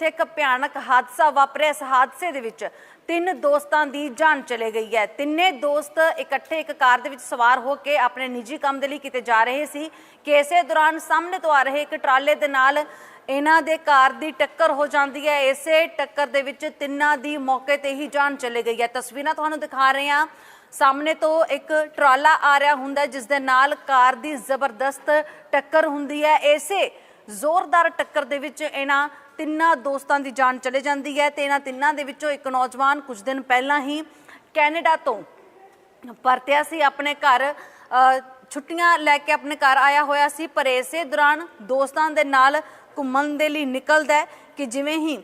ਜਿੱਥੇ ਇੱਕ ਭਿਆਨਕ ਹਾਦਸਾ ਵਾਪਰਿਆ ਇਸ ਹਾਦਸੇ ਦੇ ਵਿੱਚ ਤਿੰਨ ਦੋਸਤਾਂ ਦੀ ਜਾਨ ਚਲੇ ਗਈ ਹੈ। ਤਿੰਨੇ ਦੋਸਤ ਇਕੱਠੇ ਇੱਕ ਕਾਰ ਦੇ ਵਿੱਚ ਸਵਾਰ ਹੋ ਕੇ ਆਪਣੇ ਨਿੱਜੀ ਕੰਮ ਦੇ ਲਈ ਕਿਤੇ ਜਾ ਰਹੇ ਸੀ। ਕਿ ਇਸੇ ਦੌਰਾਨ ਸਾਹਮਣੇ ਤੋਂ ਆ ਰਹੇ ਇੱਕ ਟਰਾਲੇ ਦੇ ਨਾਲ ਇਹਨਾਂ ਦੇ ਕਾਰ ਦੀ ਟੱਕਰ ਹੋ ਜਾਂਦੀ ਹੈ। ਇਸੇ ਟੱਕਰ ਦੇ ਵਿੱਚ ਤਿੰਨਾਂ ਦੀ ਮੌਕੇ ਤੇ ਹੀ ਜਾਨ ਚਲੇ ਗਈ ਹੈ। ਤਸਵੀਰਾਂ ਤੁਹਾਨੂੰ ਦਿਖਾ ਰਹੇ ਹਾਂ। ਸਾਹਮਣੇ ਤੋਂ ਇੱਕ ਟਰਾਲਾ ਆ ਰਿਹਾ ਹੁੰਦਾ ਹੈ, ਜਿਸ ਦੇ ਨਾਲ ਕਾਰ ਦੀ ਜ਼ਬਰਦਸਤ ਟੱਕਰ ਹੁੰਦੀ ਹੈ। ਇਸੇ ਜ਼ੋਰਦਾਰ ਟੱਕਰ ਦੇ ਵਿੱਚ ਇਹਨਾਂ ਤਿੰਨਾਂ ਦੋਸਤਾਂ ਦੀ ਜਾਨ ਚਲੇ ਜਾਂਦੀ ਹੈ ਤੇ ਇਹਨਾਂ ਤਿੰਨਾਂ ਦੇ ਵਿੱਚੋਂ ਇੱਕ ਨੌਜਵਾਨ ਕੁਝ ਦਿਨ ਪਹਿਲਾਂ ਹੀ ਕੈਨੇਡਾ ਤੋਂ ਪਰਤਿਆ ਸੀ, ਆਪਣੇ ਘਰ ਛੁੱਟੀਆਂ ਲੈ ਕੇ ਆਪਣੇ ਘਰ ਆਇਆ ਹੋਇਆ ਸੀ, ਪਰ ਇਸੇ ਦੌਰਾਨ ਦੋਸਤਾਂ ਦੇ ਨਾਲ ਘੁੰਮਣ ਦੇ ਲਈ ਨਿਕਲਦਾ ਕਿ ਜਿਵੇਂ ਹੀ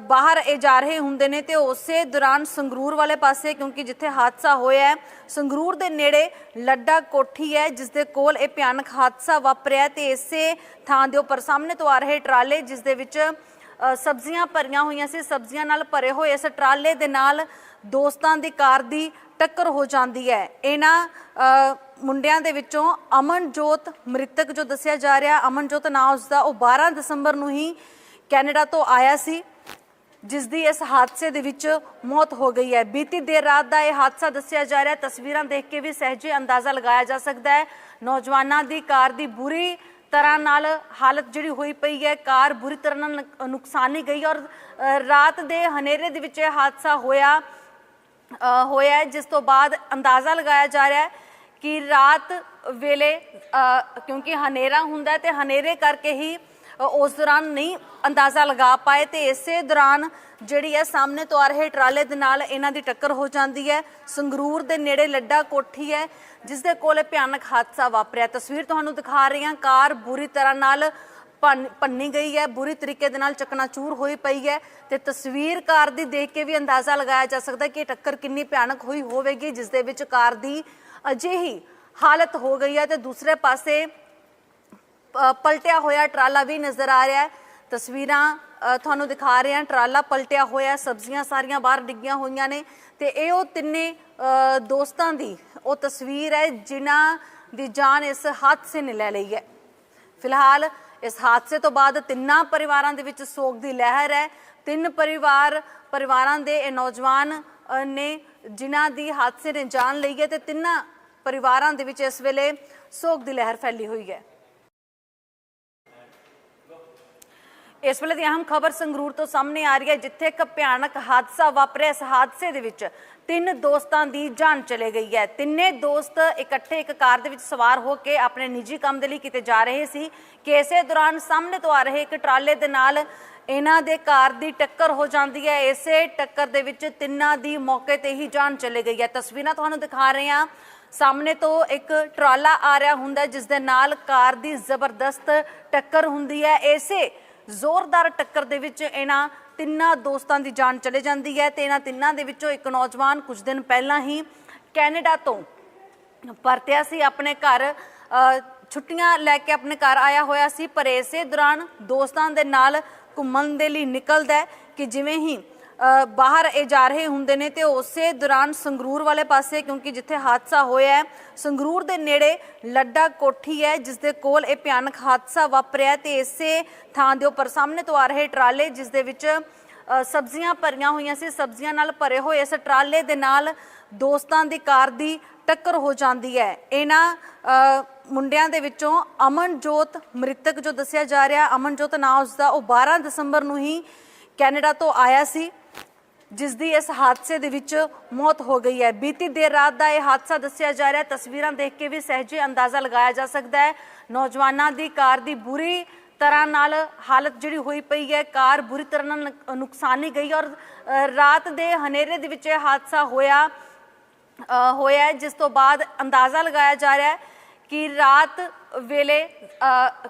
ਬਾਹਰ ਇਹ ਜਾ ਰਹੇ ਹੁੰਦੇ ਨੇ ਤੇ ਉਸੇ ਦੌਰਾਨ ਸੰਗਰੂਰ ਵਾਲੇ ਪਾਸੇ, ਕਿਉਂਕਿ ਜਿੱਥੇ ਹਾਦਸਾ ਹੋਇਆ ਹੈ, ਸੰਗਰੂਰ ਦੇ ਨੇੜੇ ਲੱਡਾ ਕੋਠੀ ਹੈ ਜਿਸ ਦੇ ਕੋਲ ਇਹ ਭਿਆਨਕ ਹਾਦਸਾ ਵਾਪਰਿਆ ਤੇ ਇਸੇ ਥਾਂ ਦੇ ਉੱਪਰ ਸਾਹਮਣੇ ਤੋਂ ਆ ਰਹੇ ਟਰਾਲੇ ਜਿਸ ਦੇ ਵਿੱਚ ਸਬਜ਼ੀਆਂ ਭਰੀਆਂ ਹੋਈਆਂ ਸੀ, ਸਬਜ਼ੀਆਂ ਨਾਲ ਭਰੇ ਹੋਏ, ਇਸ ਟਰਾਲੇ ਦੇ ਨਾਲ ਦੋਸਤਾਂ ਦੀ ਕਾਰ ਦੀ ਟੱਕਰ ਹੋ ਜਾਂਦੀ ਹੈ। ਇਹਨਾਂ ਮੁੰਡਿਆਂ ਦੇ ਵਿੱਚੋਂ ਅਮਨਜੋਤ ਮ੍ਰਿਤਕ ਜੋ ਦੱਸਿਆ ਜਾ ਰਿਹਾ, ਅਮਨਜੋਤ ਨਾਂ ਉਸਦਾ, ਉਹ 12 ਦਸੰਬਰ ਨੂੰ ਹੀ ਕੈਨੇਡਾ ਤੋਂ ਆਇਆ ਸੀ। ਜਿਸ ਦੀ ਇਸ ਹਾਦਸੇ ਦੇ ਵਿੱਚ ਮੌਤ ਹੋ ਗਈ ਹੈ। ਬੀਤੀ ਦੇਰ ਰਾਤ ਦਾ ਇਹ ਹਾਦਸਾ ਦੱਸਿਆ ਜਾ ਰਿਹਾ ਤਸਵੀਰਾਂ ਦੇਖ ਕੇ ਵੀ ਸਹਿਜੇ ਅੰਦਾਜ਼ਾ ਲਗਾਇਆ ਜਾ ਸਕਦਾ ਹੈ। ਨੌਜਵਾਨਾਂ ਦੀ ਕਾਰ ਦੀ ਬੁਰੀ ਤਰ੍ਹਾਂ ਨਾਲ ਹਾਲਤ ਜਿਹੜੀ ਹੋਈ ਪਈ ਹੈ, ਕਾਰ ਬੁਰੀ ਤਰ੍ਹਾਂ ਨਾਲ ਨੁਕਸਾਨੀ ਗਈ ਔਰ ਰਾਤ ਦੇ ਹਨੇਰੇ ਦੇ ਵਿੱਚ ਇਹ ਹਾਦਸਾ ਹੋਇਆ ਹੋਇਆ ਜਿਸ ਤੋਂ ਬਾਅਦ ਅੰਦਾਜ਼ਾ ਲਗਾਇਆ ਜਾ ਰਿਹਾ ਹੈ ਕਿ ਰਾਤ ਵੇਲੇ ਕਿਉਂਕਿ ਹਨੇਰਾ ਹੁੰਦਾ ਹੈ ਤੇ ਹਨੇਰੇ ਕਰਕੇ ਹੀ ਉਸ ਦੌਰਾਨ ਨਹੀਂ ਅੰਦਾਜ਼ਾ ਲਗਾ ਪਾਏ ਤੇ ਇਸੇ ਦੌਰਾਨ ਜਿਹੜੀ ਹੈ ਸਾਹਮਣੇ ਤੋਂ ਆ ਰਹੇ ਟਰਾਲੇ ਦੇ ਨਾਲ ਇਹਨਾਂ ਦੀ ਟੱਕਰ ਹੋ ਜਾਂਦੀ ਹੈ। ਸੰਗਰੂਰ ਦੇ ਨੇੜੇ ਲੱਡਾ ਕੋਠੀ ਹੈ, ਜਿਸ ਦੇ ਕੋਲ ਇਹ ਭਿਆਨਕ ਹਾਦਸਾ ਵਾਪਰਿਆ। ਤਸਵੀਰ ਤੁਹਾਨੂੰ ਦਿਖਾ ਰਹੀ ਹਾਂ। ਕਾਰ ਬੁਰੀ ਤਰ੍ਹਾਂ ਨਾਲ ਭੰਨ- ਭੰਨੀ ਗਈ ਹੈ। ਬੁਰੀ ਤਰੀਕੇ ਦੇ ਨਾਲ ਚਕਨਾਚੂਰ ਹੋਈ ਪਈ ਹੈ ਤੇ ਤਸਵੀਰ ਕਾਰ ਦੀ ਦੇਖ ਕੇ ਵੀ ਅੰਦਾਜ਼ਾ ਲਗਾਇਆ ਜਾ ਸਕਦਾ ਕਿ ਇਹ ਟੱਕਰ ਕਿੰਨੀ ਭਿਆਨਕ ਹੋਈ ਹੋਵੇਗੀ, ਜਿਸ ਦੇ ਵਿੱਚ ਕਾਰ ਦੀ ਅਜਿਹੀ ਹਾਲਤ ਹੋ ਗਈ ਹੈ ਤੇ ਦੂਸਰੇ ਪਾਸੇ ਪਲਟਿਆ ਹੋਇਆ ਟਰਾਲਾ ਵੀ ਨਜ਼ਰ ਆ ਰਿਹਾ ਹੈ। ਤਸਵੀਰਾਂ ਤੁਹਾਨੂੰ ਦਿਖਾ ਰਹੇ ਹਾਂ। ਟਰਾਲਾ ਪਲਟਿਆ ਹੋਇਆ ਸਬਜ਼ੀਆਂ ਸਾਰੀਆਂ ਬਾਹਰ ਡਿੱਗੀਆਂ ਹੋਈਆਂ ਨੇ ਤੇ ਇਹ ਉਹ ਤਿੰਨੇ ਦੋਸਤਾਂ ਦੀ ਉਹ ਤਸਵੀਰ ਹੈ ਜਿਨ੍ਹਾਂ ਦੀ ਜਾਨ ਇਸ ਹਾਦਸੇ ਨੇ ਲੈ ਲਈ ਹੈ। ਫਿਲਹਾਲ ਇਸ ਹਾਦਸੇ ਤੋਂ ਬਾਅਦ ਤਿੰਨਾਂ ਪਰਿਵਾਰਾਂ ਦੇ ਵਿੱਚ ਸੋਗ ਦੀ ਲਹਿਰ ਹੈ। ਤਿੰਨ ਪਰਿਵਾਰ, ਪਰਿਵਾਰਾਂ ਦੇ ਇਹ ਨੌਜਵਾਨ ਨੇ ਜਿਨ੍ਹਾਂ ਦੀ ਹਾਦਸੇ ਨੇ ਜਾਨ ਲਈ ਹੈ ਤੇ ਤਿੰਨਾਂ ਪਰਿਵਾਰਾਂ ਦੇ ਵਿੱਚ ਇਸ ਵੇਲੇ ਸੋਗ ਦੀ ਲਹਿਰ ਫੈਲੀ ਹੋਈ ਹੈ। ਇਸ ਵੇਲੇ ਦੀ ਅਹਿਮ ਖਬਰ ਸੰਗਰੂਰ ਤੋਂ ਸਾਹਮਣੇ ਆ ਰਹੀ ਹੈ, ਜਿੱਥੇ ਇੱਕ ਭਿਆਨਕ ਹਾਦਸਾ ਵਾਪਰਿਆ। ਇਸ ਹਾਦਸੇ ਦੇ ਵਿੱਚ ਤਿੰਨ ਦੋਸਤਾਂ ਦੀ ਜਾਨ ਚਲੇ ਗਈ ਹੈ। ਤਿੰਨੇ ਦੋਸਤ ਇਕੱਠੇ ਇੱਕ ਕਾਰ ਦੇ ਵਿੱਚ ਸਵਾਰ ਹੋ ਕੇ ਆਪਣੇ ਨਿੱਜੀ ਕੰਮ ਦੇ ਲਈ ਕਿਤੇ ਜਾ ਰਹੇ ਸੀ। ਕਿ ਇਸੇ ਦੌਰਾਨ ਸਾਹਮਣੇ ਤੋਂ ਆ ਰਹੇ ਇੱਕ ਟਰਾਲੇ ਦੇ ਨਾਲ ਇਹਨਾਂ ਦੇ ਕਾਰ ਦੀ ਟੱਕਰ ਹੋ ਜਾਂਦੀ ਹੈ। ਇਸੇ ਟੱਕਰ ਦੇ ਵਿੱਚ ਤਿੰਨਾਂ ਦੀ ਮੌਕੇ ਤੇ ਹੀ ਜਾਨ ਚਲੇ ਗਈ ਹੈ। ਤਸਵੀਰਾਂ ਤੁਹਾਨੂੰ ਦਿਖਾ ਰਹੇ ਹਾਂ। ਸਾਹਮਣੇ ਤੋਂ ਇੱਕ ਟਰਾਲਾ ਆ ਰਿਹਾ ਹੁੰਦਾ ਜਿਸ ਦੇ ਨਾਲ ਕਾਰ ਦੀ ਜ਼ਬਰਦਸਤ ਟੱਕਰ ਹੁੰਦੀ ਹੈ। ਇਸੇ ਜ਼ੋਰਦਾਰ ਟੱਕਰ ਦੇ ਵਿੱਚ ਇਹਨਾਂ ਤਿੰਨਾਂ ਦੋਸਤਾਂ ਦੀ ਜਾਨ ਚਲੇ ਜਾਂਦੀ ਹੈ ਤੇ ਇਹਨਾਂ ਤਿੰਨਾਂ ਦੇ ਵਿੱਚੋਂ ਇੱਕ ਨੌਜਵਾਨ ਕੁਝ ਦਿਨ ਪਹਿਲਾਂ ਹੀ ਕੈਨੇਡਾ ਤੋਂ ਪਰਤਿਆ ਸੀ, ਆਪਣੇ ਘਰ ਛੁੱਟੀਆਂ ਲੈ ਕੇ ਆਪਣੇ ਘਰ ਆਇਆ ਹੋਇਆ ਸੀ, ਪਰ ਇਸੇ ਦੌਰਾਨ ਦੋਸਤਾਂ ਦੇ ਨਾਲ ਘੁੰਮਣ ਦੇ ਲਈ ਨਿਕਲਦਾ ਕਿ ਜਿਵੇਂ ਹੀ ਬਾਹਰ ਇਹ ਜਾ ਰਹੇ ਹੁੰਦੇ ਨੇ ਤੇ ਉਸੇ ਦੌਰਾਨ ਸੰਗਰੂਰ ਵਾਲੇ ਪਾਸੇ, ਕਿਉਂਕਿ ਜਿੱਥੇ ਹਾਦਸਾ ਹੋਇਆ ਹੈ, ਸੰਗਰੂਰ ਦੇ ਨੇੜੇ ਲੱਡਾ ਕੋਠੀ ਹੈ ਜਿਸ ਦੇ ਕੋਲ ਇਹ ਭਿਆਨਕ ਹਾਦਸਾ ਵਾਪਰਿਆ ਤੇ ਇਸੇ ਥਾਂ ਦੇ ਉੱਪਰ ਸਾਹਮਣੇ ਤੋਂ ਆ ਰਹੇ ਟਰਾਲੇ ਜਿਸ ਦੇ ਵਿੱਚ ਸਬਜ਼ੀਆਂ ਭਰੀਆਂ ਹੋਈਆਂ ਸੀ, ਸਬਜ਼ੀਆਂ ਨਾਲ ਭਰੇ ਹੋਏ, ਇਸ ਟਰਾਲੇ ਦੇ ਨਾਲ ਦੋਸਤਾਂ ਦੀ ਕਾਰ ਦੀ ਟੱਕਰ ਹੋ ਜਾਂਦੀ ਹੈ। ਇਹਨਾਂ ਮੁੰਡਿਆਂ ਦੇ ਵਿੱਚੋਂ ਅਮਨਜੋਤ ਮ੍ਰਿਤਕ ਜੋ ਦੱਸਿਆ ਜਾ ਰਿਹਾ, ਅਮਨਜੋਤ ਨਾਂ ਉਸਦਾ, ਉਹ 12 ਦਸੰਬਰ ਨੂੰ ਹੀ ਕੈਨੇਡਾ ਤੋਂ ਆਇਆ ਸੀ। ਜਿਸ ਦੀ ਇਸ ਹਾਦਸੇ ਦੇ ਵਿੱਚ ਮੌਤ ਹੋ ਗਈ ਹੈ। ਬੀਤੀ ਦੇਰ ਰਾਤ ਦਾ ਇਹ ਹਾਦਸਾ ਦੱਸਿਆ ਜਾ ਰਿਹਾ ਤਸਵੀਰਾਂ ਦੇਖ ਕੇ ਵੀ ਸਹਿਜੇ ਅੰਦਾਜ਼ਾ ਲਗਾਇਆ ਜਾ ਸਕਦਾ ਹੈ। ਨੌਜਵਾਨਾਂ ਦੀ ਕਾਰ ਦੀ ਬੁਰੀ ਤਰ੍ਹਾਂ ਨਾਲ ਹਾਲਤ ਜਿਹੜੀ ਹੋਈ ਪਈ ਹੈ, ਕਾਰ ਬੁਰੀ ਤਰ੍ਹਾਂ ਨਾਲ ਨੁਕਸਾਨੀ ਗਈ ਔਰ ਰਾਤ ਦੇ ਹਨੇਰੇ ਦੇ ਵਿੱਚ ਇਹ ਹਾਦਸਾ ਹੋਇਆ ਹੋਇਆ ਜਿਸ ਤੋਂ ਬਾਅਦ ਅੰਦਾਜ਼ਾ ਲਗਾਇਆ ਜਾ ਰਿਹਾ ਹੈ ਕਿ ਰਾਤ ਵੇਲੇ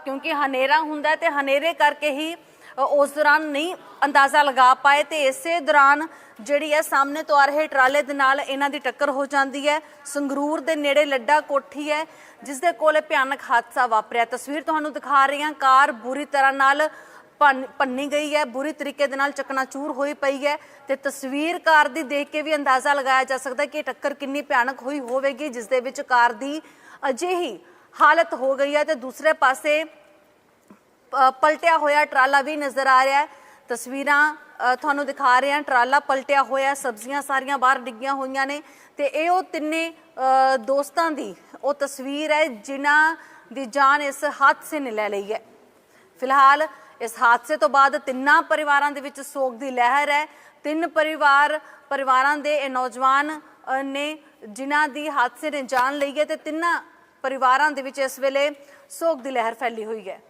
ਕਿਉਂਕਿ ਹਨੇਰਾ ਹੁੰਦਾ ਹੈ ਤੇ ਹਨੇਰੇ ਕਰਕੇ ਹੀ ਉਸ ਦੌਰਾਨ ਨਹੀਂ ਅੰਦਾਜ਼ਾ ਲਗਾ ਪਾਏ ਤੇ ਇਸੇ ਦੌਰਾਨ ਜਿਹੜੀ ਹੈ ਸਾਹਮਣੇ ਤੋਂ ਆ ਰਹੇ ਟਰਾਲੇ ਦੇ ਨਾਲ ਇਹਨਾਂ ਦੀ ਟੱਕਰ ਹੋ ਜਾਂਦੀ ਹੈ। ਸੰਗਰੂਰ ਦੇ ਨੇੜੇ ਲੱਡਾ ਕੋਠੀ ਹੈ, ਜਿਸ ਦੇ ਕੋਲ ਇਹ ਭਿਆਨਕ ਹਾਦਸਾ ਵਾਪਰਿਆ। ਤਸਵੀਰ ਤੁਹਾਨੂੰ ਦਿਖਾ ਰਹੀ ਹਾਂ। ਕਾਰ ਬੁਰੀ ਤਰ੍ਹਾਂ ਨਾਲ ਭੰਨ- ਭੰਨੀ ਗਈ ਹੈ। ਬੁਰੀ ਤਰੀਕੇ ਦੇ ਨਾਲ ਚਕਨਾਚੂਰ ਹੋਈ ਪਈ ਹੈ ਤੇ ਤਸਵੀਰ ਕਾਰ ਦੀ ਦੇਖ ਕੇ ਵੀ ਅੰਦਾਜ਼ਾ ਲਗਾਇਆ ਜਾ ਸਕਦਾ ਕਿ ਇਹ ਟੱਕਰ ਕਿੰਨੀ ਭਿਆਨਕ ਹੋਈ ਹੋਵੇਗੀ, ਜਿਸ ਦੇ ਵਿੱਚ ਕਾਰ ਦੀ ਅਜਿਹੀ ਹਾਲਤ ਹੋ ਗਈ ਹੈ ਤੇ ਦੂਸਰੇ ਪਾਸੇ ਪਲਟਿਆ ਹੋਇਆ ਟਰਾਲਾ ਵੀ ਨਜ਼ਰ ਆ ਰਿਹਾ ਹੈ। ਤਸਵੀਰਾਂ ਤੁਹਾਨੂੰ ਦਿਖਾ ਰਹੇ ਹਾਂ। ਟਰਾਲਾ ਪਲਟਿਆ ਹੋਇਆ ਸਬਜ਼ੀਆਂ ਸਾਰੀਆਂ ਬਾਹਰ ਡਿੱਗੀਆਂ ਹੋਈਆਂ ਨੇ ਤੇ ਇਹ ਉਹ ਤਿੰਨੇ ਦੋਸਤਾਂ ਦੀ ਉਹ ਤਸਵੀਰ ਹੈ ਜਿਨ੍ਹਾਂ ਦੀ ਜਾਨ ਇਸ ਹਾਦਸੇ ਨੇ ਲੈ ਲਈ ਹੈ। ਫਿਲਹਾਲ ਇਸ ਹਾਦਸੇ ਤੋਂ ਬਾਅਦ ਤਿੰਨਾਂ ਪਰਿਵਾਰਾਂ ਦੇ ਵਿੱਚ ਸੋਗ ਦੀ ਲਹਿਰ ਹੈ। ਤਿੰਨ ਪਰਿਵਾਰ, ਪਰਿਵਾਰਾਂ ਦੇ ਇਹ ਨੌਜਵਾਨ ਨੇ ਜਿਨ੍ਹਾਂ ਦੀ ਹਾਦਸੇ ਨੇ ਜਾਨ ਲਈ ਹੈ ਤੇ ਤਿੰਨਾਂ ਪਰਿਵਾਰਾਂ ਦੇ ਵਿੱਚ ਇਸ ਵੇਲੇ ਸੋਗ ਦੀ ਲਹਿਰ ਫੈਲੀ ਹੋਈ ਹੈ।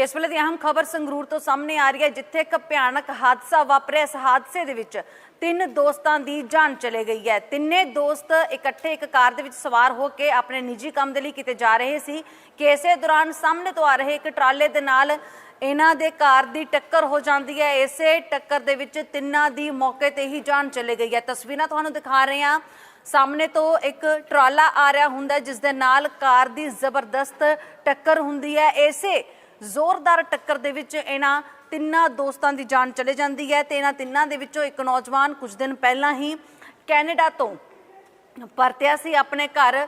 ਇਸ ਵੇਲੇ ਦੀ ਅਹਿਮ ਖਬਰ ਸੰਗਰੂਰ ਤੋਂ ਸਾਹਮਣੇ ਆ ਰਹੀ ਹੈ ਜਿੱਥੇ ਇੱਕ ਭਿਆਨਕ ਹਾਦਸਾ ਵਾਪਰਿਆ। ਇਸ ਹਾਦਸੇ ਦੇ ਵਿੱਚ ਤਿੰਨ ਦੋਸਤਾਂ ਦੀ ਜਾਨ ਚਲੇ ਗਈ ਹੈ। ਤਿੰਨੇ ਦੋਸਤ ਇਕੱਠੇ ਇੱਕ ਕਾਰ ਦੇ ਵਿੱਚ ਸਵਾਰ ਹੋ ਕੇ ਆਪਣੇ ਨਿੱਜੀ ਕੰਮ ਦੇ ਲਈ ਕਿਤੇ ਜਾ ਰਹੇ ਸੀ। ਕਿ ਇਸੇ ਦੌਰਾਨ ਸਾਹਮਣੇ ਤੋਂ ਆ ਰਹੇ ਇੱਕ ਟਰਾਲੇ ਦੇ ਨਾਲ ਇਹਨਾਂ ਦੇ ਕਾਰ ਦੀ ਟੱਕਰ ਹੋ ਜਾਂਦੀ ਹੈ। ਇਸੇ ਟੱਕਰ ਦੇ ਵਿੱਚ ਤਿੰਨਾਂ ਦੀ ਮੌਕੇ ਤੇ ਹੀ ਜਾਨ ਚਲੇ ਗਈ ਹੈ। ਤਸਵੀਰਾਂ ਤੁਹਾਨੂੰ ਦਿਖਾ ਰਹੇ ਹਾਂ। ਸਾਹਮਣੇ ਤੋਂ ਇੱਕ ਟਰਾਲਾ ਆ ਰਿਹਾ ਹੁੰਦਾ ਹੈ, ਜਿਸ ਦੇ ਨਾਲ ਕਾਰ ਦੀ ਜ਼ਬਰਦਸਤ ਟੱਕਰ ਹੁੰਦੀ ਹੈ। ਇਸੇ ਜ਼ੋਰਦਾਰ ਟੱਕਰ ਦੇ ਵਿੱਚ ਇਹਨਾਂ ਤਿੰਨਾਂ ਦੋਸਤਾਂ ਦੀ ਜਾਨ ਚਲੇ ਜਾਂਦੀ ਹੈ ਤੇ ਇਹਨਾਂ ਤਿੰਨਾਂ ਦੇ ਵਿੱਚੋਂ ਇੱਕ ਨੌਜਵਾਨ ਕੁਝ ਦਿਨ ਪਹਿਲਾਂ ਹੀ ਕੈਨੇਡਾ ਤੋਂ ਪਰਤਿਆ ਸੀ, ਆਪਣੇ ਘਰ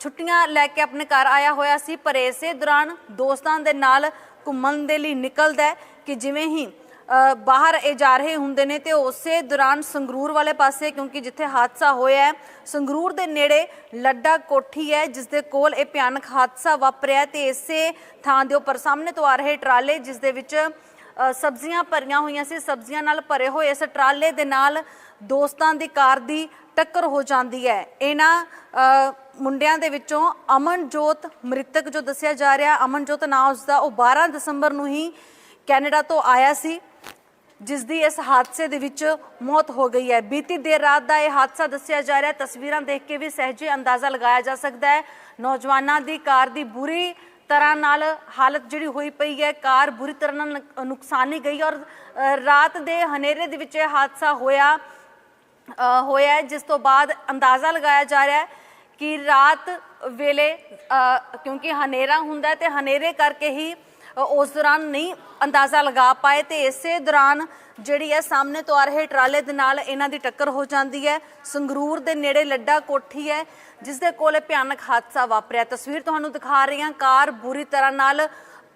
ਛੁੱਟੀਆਂ ਲੈ ਕੇ ਆਪਣੇ ਘਰ ਆਇਆ ਹੋਇਆ ਸੀ, ਪਰ ਇਸੇ ਦੌਰਾਨ ਦੋਸਤਾਂ ਦੇ ਨਾਲ ਘੁੰਮਣ ਦੇ ਲਈ ਨਿਕਲਦਾ ਕਿ ਜਿਵੇਂ ਹੀ ਬਾਹਰ ਇਹ ਜਾ ਰਹੇ ਹੁੰਦੇ ਨੇ ਤੇ ਉਸੇ ਦੌਰਾਨ ਸੰਗਰੂਰ ਵਾਲੇ ਪਾਸੇ, ਕਿਉਂਕਿ ਜਿੱਥੇ ਹਾਦਸਾ ਹੋਇਆ ਹੈ, ਸੰਗਰੂਰ ਦੇ ਨੇੜੇ ਲੱਡਾ ਕੋਠੀ ਹੈ ਜਿਸ ਦੇ ਕੋਲ ਇਹ ਭਿਆਨਕ ਹਾਦਸਾ ਵਾਪਰਿਆ ਹੈ ਤੇ ਇਸੇ ਥਾਂ ਦੇ ਉੱਪਰ ਸਾਹਮਣੇ ਤੋਂ ਆ ਰਹੇ ਟਰਾਲੇ ਜਿਸ ਦੇ ਵਿੱਚ ਸਬਜ਼ੀਆਂ ਭਰੀਆਂ ਹੋਈਆਂ ਸੀ, ਸਬਜ਼ੀਆਂ ਨਾਲ ਭਰੇ ਹੋਏ। ਇਸ ਟਰਾਲੇ ਦੇ ਨਾਲ ਦੋਸਤਾਂ ਦੀ ਕਾਰ ਦੀ ਟੱਕਰ ਹੋ ਜਾਂਦੀ ਹੈ। ਇਹਨਾਂ ਮੁੰਡਿਆਂ ਦੇ ਵਿੱਚੋਂ ਅਮਨਜੋਤ ਮ੍ਰਿਤਕ ਜੋ ਦੱਸਿਆ ਜਾ ਰਿਹਾ, ਅਮਨਜੋਤ ਨਾਂ ਉਸਦਾ, ਉਹ 12 ਦਸੰਬਰ ਨੂੰ ਹੀ ਕੈਨੇਡਾ ਤੋਂ ਆਇਆ ਸੀ। ਜਿਸ ਦੀ ਇਸ ਹਾਦਸੇ ਦੇ ਵਿੱਚ ਮੌਤ ਹੋ ਗਈ ਹੈ। ਬੀਤੀ ਦੇਰ ਰਾਤ ਦਾ ਇਹ ਹਾਦਸਾ ਦੱਸਿਆ ਜਾ ਰਿਹਾ ਤਸਵੀਰਾਂ ਦੇਖ ਕੇ ਵੀ ਸਹਿਜੇ ਅੰਦਾਜ਼ਾ ਲਗਾਇਆ ਜਾ ਸਕਦਾ ਹੈ। ਨੌਜਵਾਨਾਂ ਦੀ ਕਾਰ ਦੀ ਬੁਰੀ ਤਰ੍ਹਾਂ ਨਾਲ ਹਾਲਤ ਜਿਹੜੀ ਹੋਈ ਪਈ ਹੈ, ਕਾਰ ਬੁਰੀ ਤਰ੍ਹਾਂ ਨਾਲ ਨੁਕ- ਨੁਕਸਾਨੀ ਗਈ ਔਰ ਰਾਤ ਦੇ ਹਨੇਰੇ ਦੇ ਵਿੱਚ ਇਹ ਹਾਦਸਾ ਹੋਇਆ ਹੋਇਆ ਜਿਸ ਤੋਂ ਬਾਅਦ ਅੰਦਾਜ਼ਾ ਲਗਾਇਆ ਜਾ ਰਿਹਾ ਹੈ ਕਿ ਰਾਤ ਵੇਲੇ ਕਿਉਂਕਿ ਹਨੇਰਾ ਹੁੰਦਾ ਹੈ ਤੇ ਹਨੇਰੇ ਕਰਕੇ ਹੀ ਉਸ ਦੌਰਾਨ ਨਹੀਂ ਅੰਦਾਜ਼ਾ ਲਗਾ ਪਾਏ ਤੇ ਇਸੇ ਦੌਰਾਨ ਜਿਹੜੀ ਹੈ ਸਾਹਮਣੇ ਤੋਂ ਆ ਰਹੇ ਟਰਾਲੇ ਦੇ ਨਾਲ ਇਹਨਾਂ ਦੀ ਟੱਕਰ ਹੋ ਜਾਂਦੀ ਹੈ। ਸੰਗਰੂਰ ਦੇ ਨੇੜੇ ਲੱਡਾ ਕੋਠੀ ਹੈ, ਜਿਸ ਦੇ ਕੋਲ ਇਹ ਭਿਆਨਕ ਹਾਦਸਾ ਵਾਪਰਿਆ। ਤਸਵੀਰ ਤੁਹਾਨੂੰ ਦਿਖਾ ਰਹੀ ਹਾਂ। ਕਾਰ ਬੁਰੀ ਤਰ੍ਹਾਂ ਨਾਲ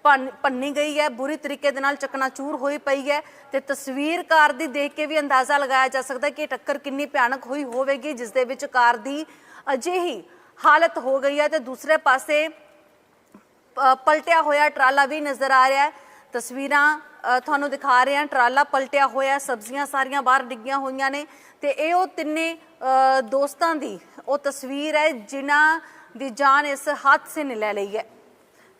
ਭੰਨ- ਭੰਨੀ ਗਈ ਹੈ। ਬੁਰੀ ਤਰੀਕੇ ਦੇ ਨਾਲ ਚਕਨਾਚੂਰ ਹੋਈ ਪਈ ਹੈ ਤੇ ਤਸਵੀਰ ਕਾਰ ਦੀ ਦੇਖ ਕੇ ਵੀ ਅੰਦਾਜ਼ਾ ਲਗਾਇਆ ਜਾ ਸਕਦਾ ਕਿ ਇਹ ਟੱਕਰ ਕਿੰਨੀ ਭਿਆਨਕ ਹੋਈ ਹੋਵੇਗੀ, ਜਿਸ ਦੇ ਵਿੱਚ ਕਾਰ ਦੀ ਅਜਿਹੀ ਹਾਲਤ ਹੋ ਗਈ ਹੈ ਤੇ ਦੂਸਰੇ ਪਾਸੇ ਪਲਟਿਆ ਹੋਇਆ ਟਰਾਲਾ ਵੀ ਨਜ਼ਰ ਆ ਰਿਹਾ ਹੈ। ਤਸਵੀਰਾਂ ਤੁਹਾਨੂੰ ਦਿਖਾ ਰਹੇ ਹਾਂ। ਟਰਾਲਾ ਪਲਟਿਆ ਹੋਇਆ ਸਬਜ਼ੀਆਂ ਸਾਰੀਆਂ ਬਾਹਰ ਡਿੱਗੀਆਂ ਹੋਈਆਂ ਨੇ ਤੇ ਇਹ ਉਹ ਤਿੰਨੇ ਦੋਸਤਾਂ ਦੀ ਉਹ ਤਸਵੀਰ ਹੈ ਜਿਨ੍ਹਾਂ ਦੀ ਜਾਨ ਇਸ ਹਾਦਸੇ ਨੇ ਲੈ ਲਈ ਹੈ।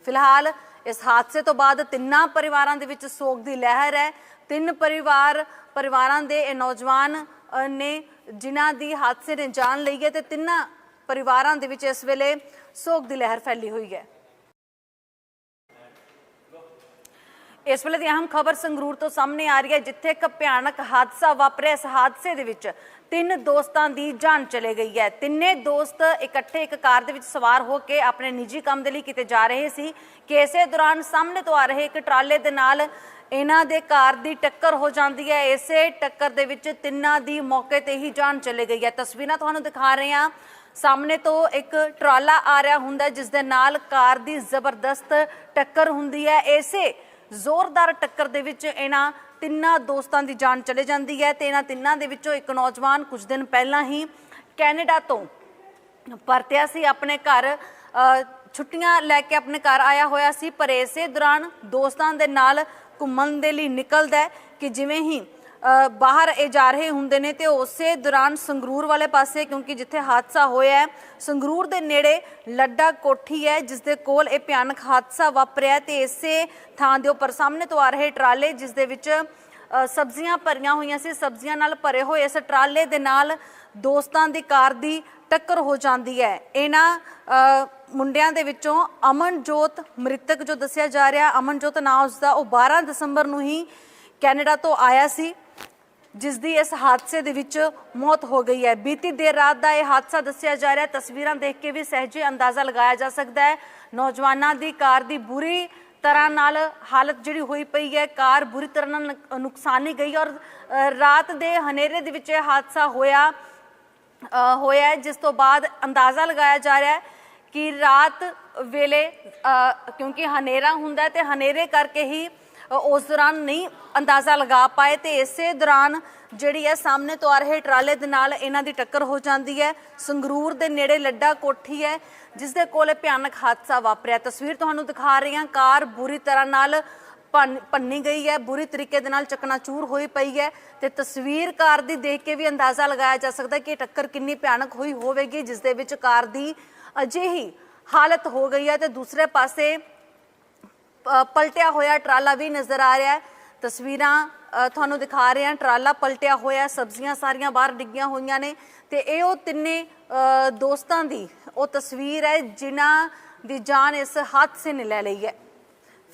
ਫਿਲਹਾਲ ਇਸ ਹਾਦਸੇ ਤੋਂ ਬਾਅਦ ਤਿੰਨਾਂ ਪਰਿਵਾਰਾਂ ਦੇ ਵਿੱਚ ਸੋਗ ਦੀ ਲਹਿਰ ਹੈ। ਤਿੰਨ ਪਰਿਵਾਰ, ਪਰਿਵਾਰਾਂ ਦੇ ਇਹ ਨੌਜਵਾਨ ਨੇ ਜਿਨ੍ਹਾਂ ਦੀ ਹਾਦਸੇ ਨੇ ਜਾਨ ਲਈ ਹੈ ਤੇ ਤਿੰਨਾਂ ਪਰਿਵਾਰਾਂ ਦੇ ਵਿੱਚ ਇਸ ਵੇਲੇ ਸੋਗ ਦੀ ਲਹਿਰ ਫੈਲੀ ਹੋਈ ਹੈ। ਇਸ ਵੇਲੇ ਦੀ ਅਹਿਮ ਖਬਰ ਸੰਗਰੂਰ ਤੋਂ ਸਾਹਮਣੇ ਆ ਰਹੀ ਹੈ ਜਿੱਥੇ ਇੱਕ ਭਿਆਨਕ ਹਾਦਸਾ ਵਾਪਰਿਆ। ਇਸ ਹਾਦਸੇ ਦੇ ਵਿੱਚ ਤਿੰਨ ਦੋਸਤਾਂ ਦੀ ਜਾਨ ਚਲੇ ਗਈ ਹੈ। ਤਿੰਨੇ ਦੋਸਤ ਇਕੱਠੇ ਇੱਕ ਕਾਰ ਦੇ ਵਿੱਚ ਸਵਾਰ ਹੋ ਕੇ ਆਪਣੇ ਨਿੱਜੀ ਕੰਮ ਦੇ ਲਈ ਕਿਤੇ ਜਾ ਰਹੇ ਸੀ। ਕਿ ਇਸੇ ਦੌਰਾਨ ਸਾਹਮਣੇ ਤੋਂ ਆ ਰਹੇ ਇੱਕ ਟਰਾਲੇ ਦੇ ਨਾਲ ਇਹਨਾਂ ਦੇ ਕਾਰ ਦੀ ਟੱਕਰ ਹੋ ਜਾਂਦੀ ਹੈ। ਇਸੇ ਟੱਕਰ ਦੇ ਵਿੱਚ ਤਿੰਨਾਂ ਦੀ ਮੌਕੇ ਤੇ ਹੀ ਜਾਨ ਚਲੇ ਗਈ ਹੈ। ਤਸਵੀਰਾਂ ਤੁਹਾਨੂੰ ਦਿਖਾ ਰਹੇ ਹਾਂ। ਸਾਹਮਣੇ ਤੋਂ ਇੱਕ ਟਰਾਲਾ ਆ ਰਿਹਾ ਹੁੰਦਾ ਹੈ, ਜਿਸ ਦੇ ਨਾਲ ਕਾਰ ਦੀ ਜ਼ਬਰਦਸਤ ਟੱਕਰ ਹੁੰਦੀ ਹੈ। ਇਸੇ ਜ਼ੋਰਦਾਰ ਟੱਕਰ ਦੇ ਵਿੱਚ ਇਹਨਾਂ ਤਿੰਨਾਂ ਦੋਸਤਾਂ ਦੀ ਜਾਨ ਚਲੇ ਜਾਂਦੀ ਹੈ ਤੇ ਇਹਨਾਂ ਤਿੰਨਾਂ ਦੇ ਵਿੱਚੋਂ ਇੱਕ ਨੌਜਵਾਨ ਕੁਝ ਦਿਨ ਪਹਿਲਾਂ ਹੀ ਕੈਨੇਡਾ ਤੋਂ ਪਰਤਿਆ ਸੀ, ਆਪਣੇ ਘਰ ਛੁੱਟੀਆਂ ਲੈ ਕੇ ਆਪਣੇ ਘਰ ਆਇਆ ਹੋਇਆ ਸੀ, ਪਰ ਇਸੇ ਦੌਰਾਨ ਦੋਸਤਾਂ ਦੇ ਨਾਲ ਘੁੰਮਣ ਦੇ ਲਈ ਨਿਕਲਦਾ ਕਿ ਜਿਵੇਂ ਹੀ ਬਾਹਰ ਇਹ ਜਾ ਰਹੇ ਹੁੰਦੇ ਨੇ ਤੇ ਉਸੇ ਦੌਰਾਨ ਸੰਗਰੂਰ ਵਾਲੇ ਪਾਸੇ, ਕਿਉਂਕਿ ਜਿੱਥੇ ਹਾਦਸਾ ਹੋਇਆ ਹੈ, ਸੰਗਰੂਰ ਦੇ ਨੇੜੇ ਲੱਡਾ ਕੋਠੀ ਹੈ ਜਿਸ ਦੇ ਕੋਲ ਇਹ ਭਿਆਨਕ ਹਾਦਸਾ ਵਾਪਰਿਆ ਹੈ ਤੇ ਇਸੇ ਥਾਂ ਦੇ ਉੱਪਰ ਸਾਹਮਣੇ ਤੋਂ ਆ ਰਹੇ ਟਰਾਲੇ ਜਿਸ ਦੇ ਵਿੱਚ ਸਬਜ਼ੀਆਂ ਭਰੀਆਂ ਹੋਈਆਂ ਸੀ, ਸਬਜ਼ੀਆਂ ਨਾਲ ਭਰੇ ਹੋਏ, ਇਸ ਟਰਾਲੇ ਦੇ ਨਾਲ ਦੋਸਤਾਂ ਦੀ ਕਾਰ ਦੀ ਟੱਕਰ ਹੋ ਜਾਂਦੀ ਹੈ। ਇਹਨਾਂ ਮੁੰਡਿਆਂ ਦੇ ਵਿੱਚੋਂ ਅਮਨਜੋਤ ਮ੍ਰਿਤਕ ਜੋ ਦੱਸਿਆ ਜਾ ਰਿਹਾ, ਅਮਨਜੋਤ ਨਾਂ ਉਸਦਾ, ਉਹ 12 ਦਸੰਬਰ ਨੂੰ ਹੀ ਕੈਨੇਡਾ ਤੋਂ ਆਇਆ ਸੀ। ਜਿਸ ਦੀ ਇਸ ਹਾਦਸੇ ਦੇ ਵਿੱਚ ਮੌਤ ਹੋ ਗਈ ਹੈ। ਬੀਤੀ ਦੇਰ ਰਾਤ ਦਾ ਇਹ ਹਾਦਸਾ ਦੱਸਿਆ ਜਾ ਰਿਹਾ ਤਸਵੀਰਾਂ ਦੇਖ ਕੇ ਵੀ ਸਹਿਜੇ ਅੰਦਾਜ਼ਾ ਲਗਾਇਆ ਜਾ ਸਕਦਾ ਹੈ। ਨੌਜਵਾਨਾਂ ਦੀ ਕਾਰ ਦੀ ਬੁਰੀ ਤਰ੍ਹਾਂ ਨਾਲ ਹਾਲਤ ਜਿਹੜੀ ਹੋਈ ਪਈ ਹੈ, ਕਾਰ ਬੁਰੀ ਤਰ੍ਹਾਂ ਨਾਲ ਨੁਕਸਾਨੀ ਗਈ ਔਰ ਰਾਤ ਦੇ ਹਨੇਰੇ ਦੇ ਵਿੱਚ ਇਹ ਹਾਦਸਾ ਹੋਇਆ ਹੋਇਆ ਜਿਸ ਤੋਂ ਬਾਅਦ ਅੰਦਾਜ਼ਾ ਲਗਾਇਆ ਜਾ ਰਿਹਾ ਹੈ ਕਿ ਰਾਤ ਵੇਲੇ ਕਿਉਂਕਿ ਹਨੇਰਾ ਹੁੰਦਾ ਹੈ ਤੇ ਹਨੇਰੇ ਕਰਕੇ ਹੀ ਉਸ ਦੌਰਾਨ ਨਹੀਂ ਅੰਦਾਜ਼ਾ ਲਗਾ ਪਾਏ ਤੇ ਇਸੇ ਦੌਰਾਨ ਜਿਹੜੀ ਹੈ ਸਾਹਮਣੇ ਤੋਂ ਆ ਰਹੇ ਟਰਾਲੇ ਦੇ ਨਾਲ ਇਹਨਾਂ ਦੀ ਟੱਕਰ ਹੋ ਜਾਂਦੀ ਹੈ। ਸੰਗਰੂਰ ਦੇ ਨੇੜੇ ਲੱਡਾ ਕੋਠੀ ਹੈ, ਜਿਸ ਦੇ ਕੋਲ ਭਿਆਨਕ ਹਾਦਸਾ ਵਾਪਰਿਆ। ਤਸਵੀਰ ਤੁਹਾਨੂੰ ਦਿਖਾ ਰਹੀ ਹਾਂ। ਕਾਰ ਬੁਰੀ ਤਰ੍ਹਾਂ ਨਾਲ ਭੰਨ- ਭੰਨੀ ਗਈ ਹੈ। ਬੁਰੀ ਤਰੀਕੇ ਦੇ ਨਾਲ ਚਕਨਾਚੂਰ ਹੋਈ ਪਈ ਹੈ ਤੇ ਤਸਵੀਰ ਕਾਰ ਦੀ ਦੇਖ ਕੇ ਵੀ ਅੰਦਾਜ਼ਾ ਲਗਾਇਆ ਜਾ ਸਕਦਾ ਕਿ ਇਹ ਟੱਕਰ ਕਿੰਨੀ ਭਿਆਨਕ ਹੋਈ ਹੋਵੇਗੀ, ਜਿਸ ਦੇ ਵਿੱਚ ਕਾਰ ਦੀ ਅਜਿਹੀ ਹਾਲਤ ਹੋ ਗਈ ਹੈ ਤੇ ਦੂਸਰੇ ਪਾਸੇ ਪਲਟਿਆ ਹੋਇਆ ਟਰਾਲਾ ਵੀ ਨਜ਼ਰ ਆ ਰਿਹਾ ਹੈ। ਤਸਵੀਰਾਂ ਤੁਹਾਨੂੰ ਦਿਖਾ ਰਹੇ ਹਾਂ। ਟਰਾਲਾ ਪਲਟਿਆ ਹੋਇਆ ਸਬਜ਼ੀਆਂ ਸਾਰੀਆਂ ਬਾਹਰ ਡਿੱਗੀਆਂ ਹੋਈਆਂ ਨੇ ਤੇ ਇਹ ਉਹ ਤਿੰਨੇ ਦੋਸਤਾਂ ਦੀ ਉਹ ਤਸਵੀਰ ਹੈ ਜਿਨ੍ਹਾਂ ਦੀ ਜਾਨ ਇਸ ਹਾਦਸੇ ਨੇ ਲੈ ਲਈ ਹੈ।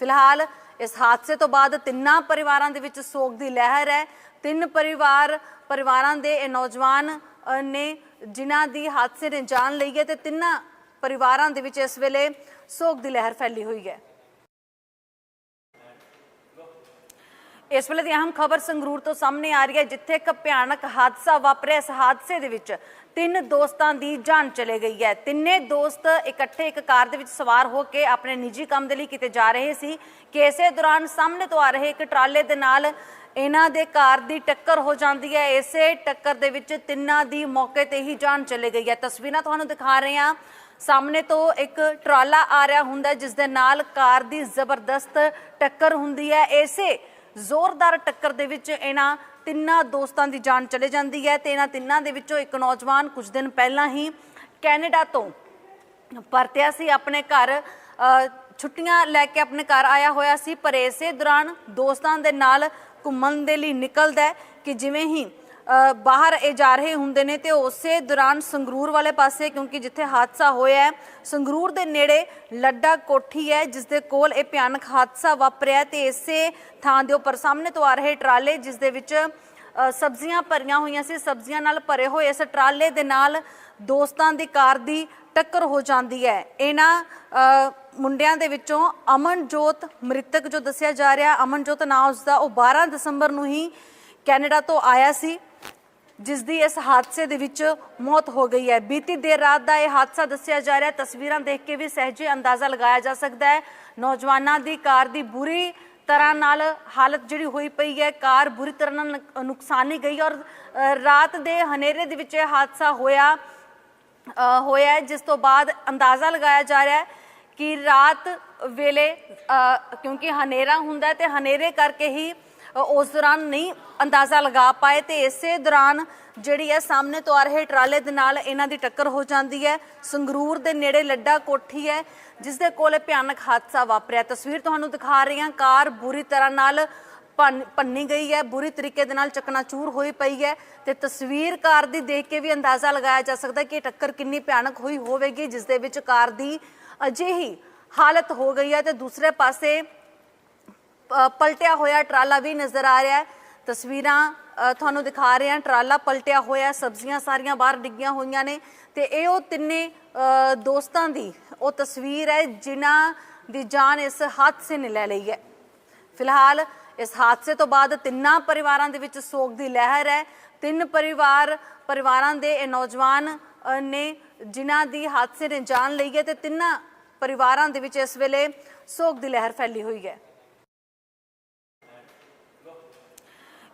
ਫਿਲਹਾਲ ਇਸ ਹਾਦਸੇ ਤੋਂ ਬਾਅਦ ਤਿੰਨਾਂ ਪਰਿਵਾਰਾਂ ਦੇ ਵਿੱਚ ਸੋਗ ਦੀ ਲਹਿਰ ਹੈ। ਤਿੰਨ ਪਰਿਵਾਰ, ਪਰਿਵਾਰਾਂ ਦੇ ਇਹ ਨੌਜਵਾਨ ਨੇ ਜਿਨ੍ਹਾਂ ਦੀ ਹਾਦਸੇ ਨੇ ਜਾਨ ਲਈ ਹੈ ਤੇ ਤਿੰਨਾਂ ਪਰਿਵਾਰਾਂ ਦੇ ਵਿੱਚ ਇਸ ਵੇਲੇ ਸੋਗ ਦੀ ਲਹਿਰ ਫੈਲੀ ਹੋਈ ਹੈ। ਇਸ ਵੇਲੇ ਦੀ ਅਹਿਮ ਖਬਰ ਸੰਗਰੂਰ ਤੋਂ ਸਾਹਮਣੇ ਆ ਰਹੀ ਹੈ ਜਿੱਥੇ ਇੱਕ ਭਿਆਨਕ ਹਾਦਸਾ ਵਾਪਰਿਆ। ਇਸ ਹਾਦਸੇ ਦੇ ਵਿੱਚ ਤਿੰਨ ਦੋਸਤਾਂ ਦੀ ਜਾਨ ਚਲੇ ਗਈ ਹੈ। ਤਿੰਨੇ ਦੋਸਤ ਇਕੱਠੇ ਇੱਕ ਕਾਰ ਦੇ ਵਿੱਚ ਸਵਾਰ ਹੋ ਕੇ ਆਪਣੇ ਨਿੱਜੀ ਕੰਮ ਦੇ ਲਈ ਕਿਤੇ ਜਾ ਰਹੇ ਸੀ। ਕਿ ਇਸੇ ਦੌਰਾਨ ਸਾਹਮਣੇ ਤੋਂ ਆ ਰਹੇ ਇੱਕ ਟਰਾਲੇ ਦੇ ਨਾਲ ਇਹਨਾਂ ਦੇ ਕਾਰ ਦੀ ਟੱਕਰ ਹੋ ਜਾਂਦੀ ਹੈ। ਇਸੇ ਟੱਕਰ ਦੇ ਵਿੱਚ ਤਿੰਨਾਂ ਦੀ ਮੌਕੇ ਤੇ ਹੀ ਜਾਨ ਚਲੇ ਗਈ ਹੈ। ਤਸਵੀਰਾਂ ਤੁਹਾਨੂੰ ਦਿਖਾ ਰਹੇ ਹਾਂ। ਸਾਹਮਣੇ ਤੋਂ ਇੱਕ ਟਰਾਲਾ ਆ ਰਿਹਾ ਹੁੰਦਾ ਹੈ, ਜਿਸ ਦੇ ਨਾਲ ਕਾਰ ਦੀ ਜ਼ਬਰਦਸਤ ਟੱਕਰ ਹੁੰਦੀ ਹੈ। ਇਸੇ ਜ਼ੋਰਦਾਰ ਟੱਕਰ ਦੇ ਵਿੱਚ ਇਹਨਾਂ ਤਿੰਨਾਂ ਦੋਸਤਾਂ ਦੀ ਜਾਨ ਚਲੇ ਜਾਂਦੀ ਹੈ ਤੇ ਇਹਨਾਂ ਤਿੰਨਾਂ ਦੇ ਵਿੱਚੋਂ ਇੱਕ ਨੌਜਵਾਨ ਕੁਝ ਦਿਨ ਪਹਿਲਾਂ ਹੀ ਕੈਨੇਡਾ ਤੋਂ ਪਰਤਿਆ ਸੀ, ਆਪਣੇ ਘਰ ਛੁੱਟੀਆਂ ਲੈ ਕੇ ਆਪਣੇ ਘਰ ਆਇਆ ਹੋਇਆ ਸੀ, ਪਰ ਇਸੇ ਦੌਰਾਨ ਦੋਸਤਾਂ ਦੇ ਨਾਲ ਘੁੰਮਣ ਦੇ ਲਈ ਨਿਕਲਦਾ ਕਿ ਜਿਵੇਂ ਹੀ ਬਾਹਰ ਇਹ ਜਾ ਰਹੇ ਹੁੰਦੇ ਨੇ ਤੇ ਉਸੇ ਦੌਰਾਨ ਸੰਗਰੂਰ ਵਾਲੇ ਪਾਸੇ, ਕਿਉਂਕਿ ਜਿੱਥੇ ਹਾਦਸਾ ਹੋਇਆ ਹੈ, ਸੰਗਰੂਰ ਦੇ ਨੇੜੇ ਲੱਡਾ ਕੋਠੀ ਹੈ ਜਿਸ ਦੇ ਕੋਲ ਇਹ ਭਿਆਨਕ ਹਾਦਸਾ ਵਾਪਰਿਆ ਤੇ ਇਸੇ ਥਾਂ ਦੇ ਉੱਪਰ ਸਾਹਮਣੇ ਤੋਂ ਆ ਰਹੇ ਟਰਾਲੇ ਜਿਸ ਦੇ ਵਿੱਚ ਸਬਜ਼ੀਆਂ ਭਰੀਆਂ ਹੋਈਆਂ ਸੀ, ਸਬਜ਼ੀਆਂ ਨਾਲ ਭਰੇ ਹੋਏ, ਇਸ ਟਰਾਲੇ ਦੇ ਨਾਲ ਦੋਸਤਾਂ ਦੀ ਕਾਰ ਦੀ ਟੱਕਰ ਹੋ ਜਾਂਦੀ ਹੈ। ਇਹਨਾਂ ਮੁੰਡਿਆਂ ਦੇ ਵਿੱਚੋਂ ਅਮਨਜੋਤ ਮ੍ਰਿਤਕ ਜੋ ਦੱਸਿਆ ਜਾ ਰਿਹਾ, ਅਮਨਜੋਤ ਨਾਂ ਉਸਦਾ, ਉਹ 12 ਦਸੰਬਰ ਨੂੰ ਹੀ ਕੈਨੇਡਾ ਤੋਂ ਆਇਆ ਸੀ। ਜਿਸ ਦੀ ਇਸ ਹਾਦਸੇ ਦੇ ਵਿੱਚ ਮੌਤ ਹੋ ਗਈ ਹੈ। ਬੀਤੀ ਦੇਰ ਰਾਤ ਦਾ ਇਹ ਹਾਦਸਾ ਦੱਸਿਆ ਜਾ ਰਿਹਾ ਤਸਵੀਰਾਂ ਦੇਖ ਕੇ ਵੀ ਸਹਿਜੇ ਅੰਦਾਜ਼ਾ ਲਗਾਇਆ ਜਾ ਸਕਦਾ ਹੈ। ਨੌਜਵਾਨਾਂ ਦੀ ਕਾਰ ਦੀ ਬੁਰੀ ਤਰ੍ਹਾਂ ਨਾਲ ਹਾਲਤ ਜਿਹੜੀ ਹੋਈ ਪਈ ਹੈ, ਕਾਰ ਬੁਰੀ ਤਰ੍ਹਾਂ ਨਾਲ ਨੁਕਸਾਨੀ ਗਈ ਔਰ ਰਾਤ ਦੇ ਹਨੇਰੇ ਦੇ ਵਿੱਚ ਇਹ ਹਾਦਸਾ ਹੋਇਆ ਹੋਇਆ ਜਿਸ ਤੋਂ ਬਾਅਦ ਅੰਦਾਜ਼ਾ ਲਗਾਇਆ ਜਾ ਰਿਹਾ ਹੈ ਕਿ ਰਾਤ ਵੇਲੇ ਕਿਉਂਕਿ ਹਨੇਰਾ ਹੁੰਦਾ ਹੈ ਤੇ ਹਨੇਰੇ ਕਰਕੇ ਹੀ ਉਸ ਦੌਰਾਨ ਨਹੀਂ ਅੰਦਾਜ਼ਾ ਲਗਾ ਪਾਏ ਤੇ ਇਸੇ ਦੌਰਾਨ ਜਿਹੜੀ ਹੈ ਸਾਹਮਣੇ ਤੋਂ ਆ ਰਹੇ ਟਰਾਲੇ ਦੇ ਨਾਲ ਇਹਨਾਂ ਦੀ ਟੱਕਰ ਹੋ ਜਾਂਦੀ ਹੈ। ਸੰਗਰੂਰ ਦੇ ਨੇੜੇ ਲੱਡਾ ਕੋਠੀ ਹੈ, ਜਿਸ ਦੇ ਕੋਲ ਇਹ ਭਿਆਨਕ ਹਾਦਸਾ ਵਾਪਰਿਆ। ਤਸਵੀਰ ਤੁਹਾਨੂੰ ਦਿਖਾ ਰਹੀ ਹਾਂ। ਕਾਰ ਬੁਰੀ ਤਰ੍ਹਾਂ ਨਾਲ ਭੰਨ- ਭੰਨੀ ਗਈ ਹੈ। ਬੁਰੀ ਤਰੀਕੇ ਦੇ ਨਾਲ ਚਕਨਾਚੂਰ ਹੋਈ ਪਈ ਹੈ ਤੇ ਤਸਵੀਰ ਕਾਰ ਦੀ ਦੇਖ ਕੇ ਵੀ ਅੰਦਾਜ਼ਾ ਲਗਾਇਆ ਜਾ ਸਕਦਾ ਕਿ ਇਹ ਟੱਕਰ ਕਿੰਨੀ ਭਿਆਨਕ ਹੋਈ ਹੋਵੇਗੀ, ਜਿਸ ਦੇ ਵਿੱਚ ਕਾਰ ਦੀ ਅਜਿਹੀ ਹਾਲਤ ਹੋ ਗਈ ਹੈ ਤੇ ਦੂਸਰੇ ਪਾਸੇ ਪਲਟਿਆ ਹੋਇਆ ਟਰਾਲਾ ਵੀ ਨਜ਼ਰ ਆ ਰਿਹਾ ਹੈ। ਤਸਵੀਰਾਂ ਤੁਹਾਨੂੰ ਦਿਖਾ ਰਹੇ ਹਾਂ। ਟਰਾਲਾ ਪਲਟਿਆ ਹੋਇਆ ਸਬਜ਼ੀਆਂ ਸਾਰੀਆਂ ਬਾਹਰ ਡਿੱਗੀਆਂ ਹੋਈਆਂ ਨੇ ਤੇ ਇਹ ਉਹ ਤਿੰਨੇ ਦੋਸਤਾਂ ਦੀ ਉਹ ਤਸਵੀਰ ਹੈ ਜਿਨ੍ਹਾਂ ਦੀ ਜਾਨ ਇਸ ਹਾਦਸੇ ਨੇ ਲੈ ਲਈ ਹੈ। ਫਿਲਹਾਲ ਇਸ ਹਾਦਸੇ ਤੋਂ ਬਾਅਦ ਤਿੰਨਾਂ ਪਰਿਵਾਰਾਂ ਦੇ ਵਿੱਚ ਸੋਗ ਦੀ ਲਹਿਰ ਹੈ। ਤਿੰਨ ਪਰਿਵਾਰ, ਪਰਿਵਾਰਾਂ ਦੇ ਇਹ ਨੌਜਵਾਨ ਨੇ ਜਿਨ੍ਹਾਂ ਦੀ ਹਾਦਸੇ ਨੇ ਜਾਨ ਲਈ ਹੈ ਤੇ ਤਿੰਨਾਂ ਪਰਿਵਾਰਾਂ ਦੇ ਵਿੱਚ ਇਸ ਵੇਲੇ ਸੋਗ ਦੀ ਲਹਿਰ ਫੈਲੀ ਹੋਈ ਹੈ।